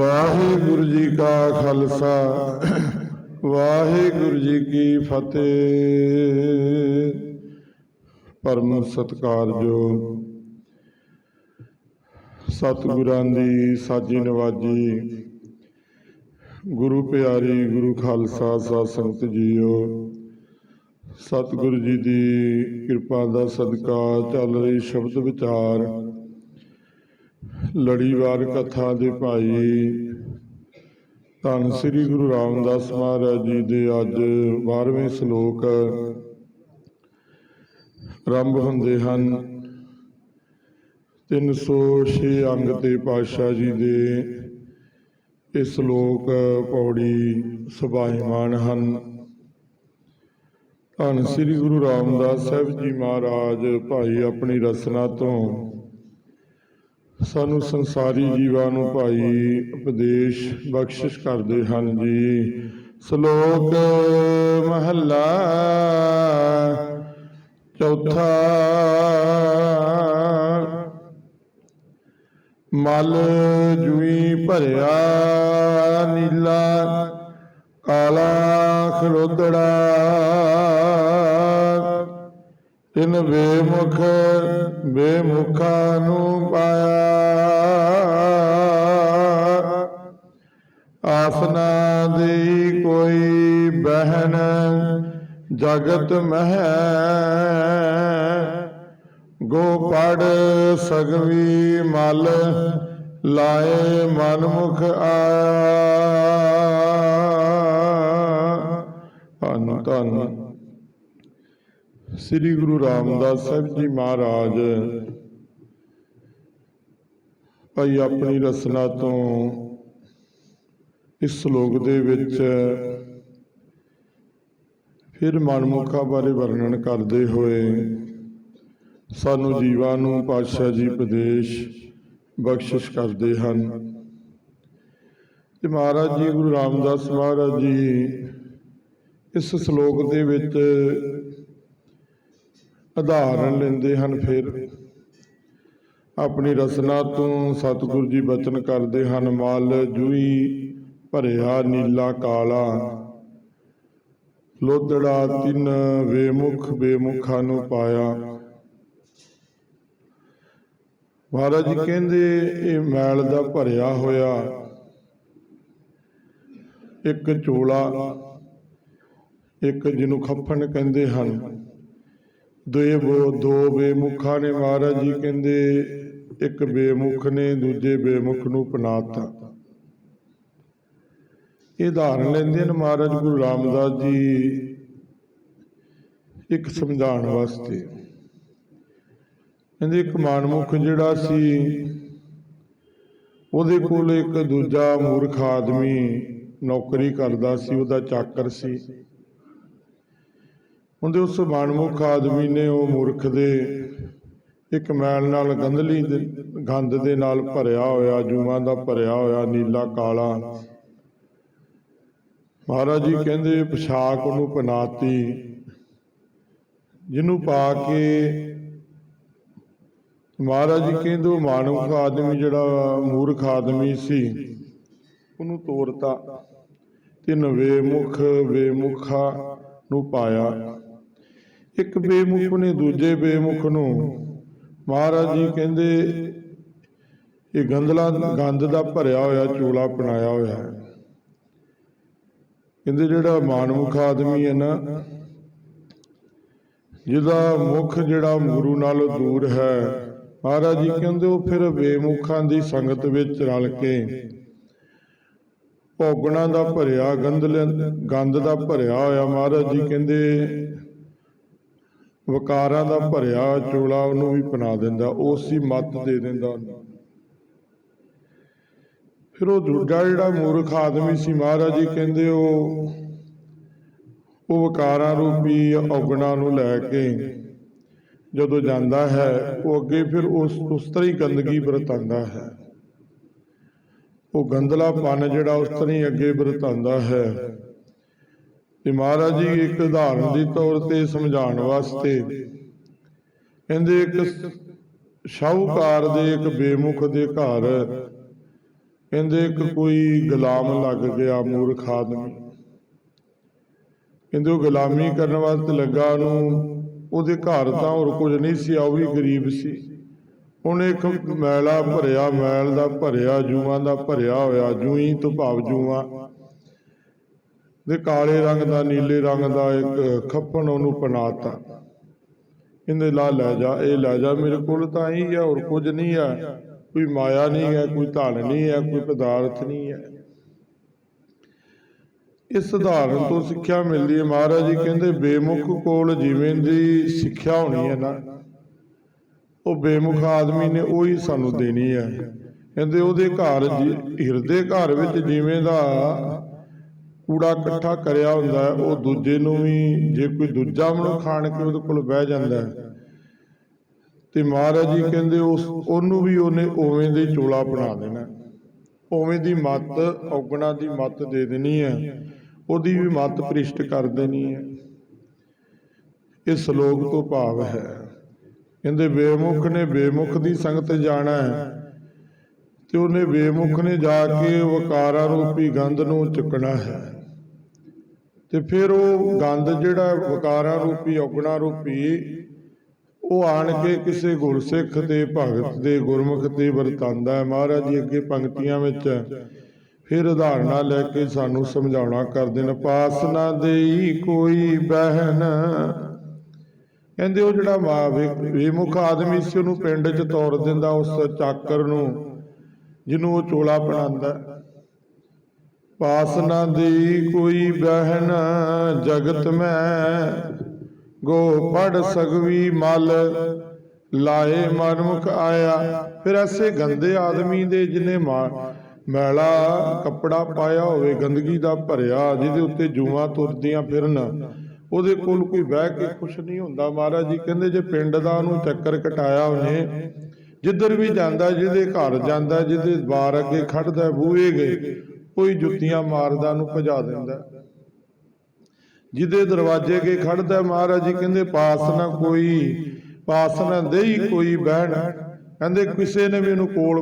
ਵਾਹਿਗੁਰੂ ਜੀ ਕਾ ਖਾਲਸਾ। ਵਾਹਿਗੁਰੂ ਜੀ ਕੀ ਫਤਿਹ। ਪਰਮ ਸਤਿਕਾਰਯੋਗ ਸਤਿਗੁਰਾਂ ਦੀ ਸਾਜੀ ਨਵਾਜੀ। ਗੁਰੂ ਪਿਆਰੀ, ਗੁਰੂ ਖਾਲਸਾ, ਸਾਧ ਸੰਗਤ ਜੀਓ, ਸਤਿਗੁਰੂ ਜੀ ਦੀ ਕਿਰਪਾ ਦਾ ਸਦਕਾ ਚੱਲ ਰਹੀ ਸ਼ਬਦ ਵਿਚਾਰ ਲੜੀਵਾਰ ਕਥਾ ਦੇ ਭਾਈ। ਧੰਨ ਸ੍ਰੀ ਗੁਰੂ ਰਾਮਦਾਸ ਮਹਾਰਾਜ ਜੀ ਦੇ ਅੱਜ 12ਵੇਂ ਸ਼ਲੋਕ ਆਰੰਭ ਹੁੰਦੇ ਹਨ। 306 ਅੰਗ ਤੇ ਪਾਤਸ਼ਾਹ ਜੀ ਦੇ ਇਹ ਸ਼ਲੋਕ ਪੌੜੀ ਸੁਭਾਈਮਾਨ ਹਨ। ਧੰਨ ਸ੍ਰੀ ਗੁਰੂ ਰਾਮਦਾਸ ਸਾਹਿਬ ਜੀ ਮਹਾਰਾਜ, ਭਾਈ ਆਪਣੀ ਰਸਨਾ ਤੋਂ ਸਾਨੂੰ ਸੰਸਾਰੀ ਜੀਵਾਂ ਨੂੰ ਭਾਈ ਉਪਦੇਸ਼ ਬਖਸ਼ਿਸ਼ ਕਰਦੇ ਹਨ ਜੀ। ਸ਼ਲੋਕ ਮਹੱਲਾ ਚੌਥਾ। ਮਲ ਜੂਈ ਭਰਿਆ ਨੀਲਾ, ਕਾਲਾ ਖਰੋਦੜਾ। ਤਿਨ ਬੇਮੁਖ ਬੇਮੁਖਾ ਨੂੰ ਪਾਇਆ। ਆਸਨਾ ਦੀ ਕੋਈ ਬਹਿਨ ਜਗਤ ਮਹਿ। ਗੋ ਪੜ ਸਗਵੀ ਮਲ ਲਾਏ ਮਨਮੁਖ ਆਇਆ। ਧੰਨ ਧੰਨ। ਸ੍ਰੀ ਗੁਰੂ ਰਾਮਦਾਸ ਸਾਹਿਬ ਜੀ ਮਹਾਰਾਜ। ਭਾਈ ਆਪਣੀ ਰਸਨਾ ਤੋਂ ਇਸ ਸ਼ਲੋਕ ਦੇ ਵਿੱਚ ਫਿਰ ਮਨਮੁਖਾਂ ਬਾਰੇ ਵਰਣਨ ਕਰਦੇ ਹੋਏ ਸਾਨੂੰ ਜੀਵਾਂ ਨੂੰ ਪਾਤਸ਼ਾਹ ਜੀ ਉਪਦੇਸ਼, ਬਖਸ਼ਿਸ਼ ਕਰਦੇ ਹਨ। ਤੇ ਮਹਾਰਾਜ ਜੀ, ਗੁਰੂ ਰਾਮਦਾਸ ਮਹਾਰਾਜ ਜੀ ਇਸ ਸ਼ਲੋਕ ਦੇ ਵਿੱਚ ਉਦਾਹਰਣ ਲੈਂਦੇ ਹਨ ਫਿਰ। ਆਪਣੀ ਰਸਨਾ ਤੋਂ ਸਤਿਗੁਰੂ ਜੀ ਬਚਨ ਕਰਦੇ ਹਨ, ਮਲ ਜੂਈ ਭਰਿਆ ਨੀਲਾ ਕਾਲਾ। ਲੋਦੜਾ ਤਿੰਨ ਵੇਮੁਖ ਬੇਮੁਖਾਂ ਨੂੰ ਪਾਇਆ। ਮਹਾਰਾਜ ਜੀ ਕਹਿੰਦੇ, ਇਹ ਮੈਲ ਦਾ ਭਰਿਆ ਹੋਇਆ। ਇੱਕ ਚੋਲਾ, ਇੱਕ ਜਿਹਨੂੰ ਖੱਫਣ ਕਹਿੰਦੇ ਹਨ। ਦੋਏ ਦੋ ਬੇਮੁਖਾਂ ਨੇ ਮਹਾਰਾਜ ਜੀ ਕਹਿੰਦੇ, ਇੱਕ ਬੇਮੁਖ ਨੇ, ਦੂਜੇ ਬੇਮੁਖ ਨੂੰ ਪਨਾਤਾ ਇਹ ਉਦਾਹਰਨ ਲੈਂਦੇ ਨੇ ਮਹਾਰਾਜ ਗੁਰੂ ਰਾਮਦਾਸ ਜੀ ਇੱਕ ਸਮਝਾਉਣ ਵਾਸਤੇ। ਕਹਿੰਦੇ, ਇੱਕ ਮਾਨਮੁਖ ਜਿਹੜਾ ਸੀ, ਉਹਦੇ ਕੋਲ ਇੱਕ ਦੂਜਾ ਮੂਰਖ ਆਦਮੀ ਨੌਕਰੀ ਕਰਦਾ ਸੀ, ਉਹਦਾ ਚਾਕਰ ਸੀ। ਉਹਦੇ ਉਸ ਮਾਨਮੁਖ ਆਦਮੀ ਨੇ ਉਹ ਮੂਰਖ ਦੇ ਇੱਕ ਮੈਲ ਨਾਲ ਗੰਧਲੀ ਦੇ ਗੰਧ ਦੇ ਨਾਲ ਭਰਿਆ ਹੋਇਆ, ਜੂਆਂ ਦਾ ਭਰਿਆ ਹੋਇਆ, ਨੀਲਾ, ਕਾਲਾ। ਮਹਾਰਾਜ ਜੀ ਕਹਿੰਦੇ ਪੋਸ਼ਾਕ ਉਹਨੂੰ ਪਨਾਤੀ, ਜਿਹਨੂੰ ਪਾ ਕੇ ਮਹਾਰਾਜ ਜੀ ਕਹਿੰਦੇ, ਉਹ ਮਾਨਵ ਆਦਮੀ ਜਿਹੜਾ ਮੂਰਖ ਆਦਮੀ ਸੀ, ਉਹਨੂੰ ਤੋਰਤਾ। ਤੇ ਨਵੇਂ ਮੁਖ ਨੂੰ ਪਾਇਆ। ਇੱਕ ਬੇਮੁਖ ਨੇ ਦੂਜੇ ਬੇਮੁਖ ਨੂੰ। ਮਹਾਰਾਜ ਜੀ ਕਹਿੰਦੇ, ਇਹ ਗੰਦਲਾ ਗੰਦ ਦਾ ਭਰਿਆ ਹੋਇਆ ਚੋਲਾ ਪਣਾਇਆ ਹੋਇਆ ਹੈ। ਕਹਿੰਦੇ ਜਿਹੜਾ ਮਾਨਮੁਖ ਆਦਮੀ ਹੈ ਨਾ, ਜਿਹਦਾ ਮੁਖ ਜਿਹੜਾ ਗੁਰੂ ਨਾਲੋਂ ਦੂਰ ਹੈ, ਮਹਾਰਾਜ ਜੀ ਕਹਿੰਦੇ ਉਹ ਫਿਰ ਬੇਮੁਖਾਂ ਦੀ ਸੰਗਤ ਵਿੱਚ ਰਲ ਕੇ ਭੋਗਣਾ ਦਾ ਭਰਿਆ, ਗੰਧ ਗੰਦ ਦਾ ਭਰਿਆ ਹੋਇਆ। ਮਹਾਰਾਜ ਜੀ ਕਹਿੰਦੇ ਵਕਾਰਾਂ ਦਾ ਭਰਿਆ ਚੋਲਾ ਉਹਨੂੰ ਵੀ ਪਨਾ ਦਿੰਦਾ ਉਸੇ ਮੱਤ ਦੇ ਦਿੰਦਾ ਉਹਨੂੰ। ਫਿਰ ਉਹ ਦੂਜਾ ਜਿਹੜਾ ਮੂਰਖ ਆਦਮੀ ਸੀ ਮਹਾਰਾਜ ਜੀ, ਕਹਿੰਦੇ ਉਹ ਉਹ ਵਕਾਰਾਂ ਰੂਪੀ ਔਗਣਾ ਨੂੰ ਲੈ ਕੇ ਜਦੋਂ ਜਾਂਦਾ ਹੈ, ਉਹ ਅੱਗੇ ਫਿਰ ਉਸ ਉਸ ਤਰ੍ਹਾਂ ਹੀ ਗੰਦਗੀ ਵਰਤਾਂਦਾ ਹੈ। ਉਹ ਗੰਦਲਾਪਨ ਜਿਹੜਾ ਉਸ ਤਰ੍ਹਾਂ ਹੀ ਅੱਗੇ ਵਰਤਾਂਦਾ ਹੈ। ਤੇ ਮਹਾਰਾਜ ਜੀ ਇੱਕ ਉਦਾਹਰਨ ਦੇ ਤੌਰ ਤੇ ਸਮਝਾਉਣ ਵਾਸਤੇ। ਕਹਿੰਦੇ ਇੱਕ ਸ਼ਾਹੂਕਾਰ ਦੇ ਇੱਕ ਬੇਮੁਖ ਦੇ ਘਰ। ਕਹਿੰਦੇ ਇੱਕ ਕੋਈ ਗੁਲਾਮ ਲੱਗ ਗਿਆ ਮੂਰਖ ਆਦਮੀ। ਕਹਿੰਦੇ ਉਹ ਗੁਲਾਮੀ ਕਰਨ ਵਾਸਤੇ ਲੱਗਾ ਉਹਨੂੰ। ਉਹਦੇ ਘਰ ਤਾਂ ਹੋਰ ਕੁਝ ਨਹੀਂ ਸੀ ਉਹ ਵੀ ਗਰੀਬ ਸੀ। ਉਹਨੇ ਇੱਕ ਮੈਲਾ ਭਰਿਆ ਮੈਲ ਦਾ ਭਰਿਆ ਜੂਆਂ ਦਾ ਭਰਿਆ ਹੋਇਆ ਜੂਈ ਤੋਂ ਭਾਵ ਜੂਆਂ। ਦੇ ਕਾਲੇ ਰੰਗ ਦਾ, ਨੀਲੇ ਰੰਗ ਦਾ ਇੱਕ ਖੱਪਣ ਉਹਨੂੰ ਪਨਾਤਾ ਕਹਿੰਦੇ, ਲਾ, ਲੈ ਜਾ, ਇਹ ਲੈ ਜਾ, ਮੇਰੇ ਕੋਲ ਤਾਂ ਹੀ ਹੈ ਹੋਰ ਕੁਝ ਨਹੀਂ ਹੈ ਕੋਈ ਮਾਇਆ ਨਹੀਂ ਹੈ, ਕੋਈ ਧਨ ਨਹੀਂ ਹੈ, ਕੋਈ ਪਦਾਰਥ ਨਹੀਂ ਹੈ। ਇਸ ਉਦਾਹਰਨ ਤੋਂ ਸਿੱਖਿਆ ਮਿਲਦੀ ਹੈ। ਮਹਾਰਾਜ ਜੀ ਕਹਿੰਦੇ, ਬੇਮੁਖ ਕੋਲ ਜਿਵੇਂ ਦੀ ਸਿੱਖਿਆ ਹੋਣੀ ਹੈ ਨਾ। ਉਹ ਬੇਮੁਖ ਆਦਮੀ ਨੇ ਉਹੀ ਸਾਨੂੰ ਦੇਣੀ ਹੈ। ਕਹਿੰਦੇ, ਉਹਦੇ ਘਰ ਹਿਰਦੇ ਘਰ ਵਿੱਚ ਜਿਵੇਂ ਦਾ ਕੂੜਾ ਇਕੱਠਾ ਕਰਿਆ ਹੁੰਦਾ ਹੈ, ਉਹ ਦੂਜੇ ਨੂੰ ਵੀ ਜੇ ਕੋਈ ਦੂਜਾ ਮਨੁੱਖ ਖਾਣ ਕੇ ਉਹਦੇ ਕੋਲ ਬਹਿ ਜਾਂਦਾ ਹੈ, ਤੇ ਮਹਾਰਾਜ ਜੀ ਕਹਿੰਦੇ ਉਸ, ਉਹਨੂੰ ਵੀ ਉਹਨੇ ਉਵੇਂ ਦੇ ਚੋਲਾ ਬਣਾ ਦੇਣਾ ਉਵੇਂ ਦੀ ਮੱਤ, ਔਗਣਾ ਦੀ ਮੱਤ ਦੇ ਦੇਣੀ ਹੈ, ਉਹਦੀ ਵੀ ਮੱਤ ਪ੍ਰਿਸ਼ਟ ਕਰ ਦੇਣੀ ਹੈ। ਇਹ ਸ਼ਲੋਕ ਤੋਂ ਭਾਵ ਹੈ। ਕਹਿੰਦੇ ਬੇਮੁਖ ਨੇ ਬੇਮੁਖ ਦੀ ਸੰਗਤ ਜਾਣਾ ਹੈ, ਤੇ ਉਹਨੇ ਬੇਮੁਖ ਨੇ ਜਾ ਕੇ ਵਕਾਰਾਂ ਰੂਪੀ ਗੰਧ ਨੂੰ ਚੁੱਕਣਾ ਹੈ। ਤੇ ਫਿਰ ਉਹ ਗੰਦ ਜਿਹੜਾ ਵਕਾਰਾ ਰੂਪੀ, ਔਗਣਾ ਰੂਪੀ, ਉਹ ਆਣ ਕੇ ਕਿਸੇ ਗੁਰਸਿੱਖ ਤੇ ਭਗਤ ਦੇ, ਗੁਰਮੁਖ ਤੇ ਵਰਤਾਂਦਾ ਹੈ। ਮਹਾਰਾਜ ਜੀ ਅੱਗੇ ਪੰਕਤੀਆਂ ਵਿੱਚ ਫਿਰ ਉਦਾਹਰਣਾ ਲੈ ਕੇ ਸਾਨੂੰ ਸਮਝਾਉਣਾ ਕਰਦੇ ਨੇ, ਪਾਸ ਨਾ ਦੇਈ ਕੋਈ ਬਹਿਨ। ਕਹਿੰਦੇ ਉਹ ਜਿਹੜਾ ਮਾ- ਬੇਮੁਖ ਆਦਮੀ ਸੀ, ਉਹਨੂੰ ਪਿੰਡ 'ਚ ਤੋਰ ਦਿੰਦਾ ਉਸ ਚਾਕਰ ਨੂੰ, ਜਿਹਨੂੰ ਉਹ ਚੋਲਾ ਬਣਾਉਂਦਾ। ਪਾਸ ਨਾ ਕੋਈ ਬਹਿਨ ਜਗਤ ਮੈਂ। ਗੋ ਪੜ ਸਗਵੀ ਮਲ, ਲਾਏ ਮਨਮੁਖ ਆਇਆ। ਫਿਰ ਐਸੇ ਗੰਦੇ ਆਦਮੀ ਦੇ ਜਿਹਨੇ ਮੈਲਾ ਕੱਪੜਾ ਪਾਇਆ ਹੋਵੇ, ਗੰਦਗੀ ਦਾ ਭਰਿਆ, ਜਿਹਦੇ ਉੱਤੇ ਜੂਆਂ ਤੁਰਦੀਆਂ ਫਿਰਨ। ਉਹਦੇ ਕੋਲ ਕੋਈ ਬਹਿ ਕੇ ਕੁਛ ਨਹੀਂ ਹੁੰਦਾ। ਮਹਾਰਾਜ ਜੀ ਕਹਿੰਦੇ, ਜੇ ਪਿੰਡ ਦਾ ਉਹਨੂੰ ਚੱਕਰ ਕਟਾਇਆ ਉਹਨੇ ਜਿੱਧਰ ਵੀ ਜਾਂਦਾ, ਜਿਹਦੇ ਘਰ ਜਾਂਦਾ, ਜਿਹਦੇ ਬਾਰ ਅੱਗੇ ਖੜਦਾ ਬੂਹੇ ਗਏ ਕੋਈ ਜੁੱਤੀਆਂ ਮਾਰਦਾ ਨੂੰ ਭਜਾ ਦਿੰਦਾ। ਜਿਹਦੇ ਦਰਵਾਜ਼ੇ ਅੱਗੇ ਖੜਦਾ ਮਹਾਰਾਜ ਜੀ, ਕਹਿੰਦੇ ਪਾਸ ਨਾ ਕੋਈ, ਪਾਸ ਨਾ ਦੇਈ ਕੋਈ ਬਹਿਣ। ਕਹਿੰਦੇ ਕਿਸੇ ਨੇ ਵੀ ਉਹਨੂੰ ਕੋਲ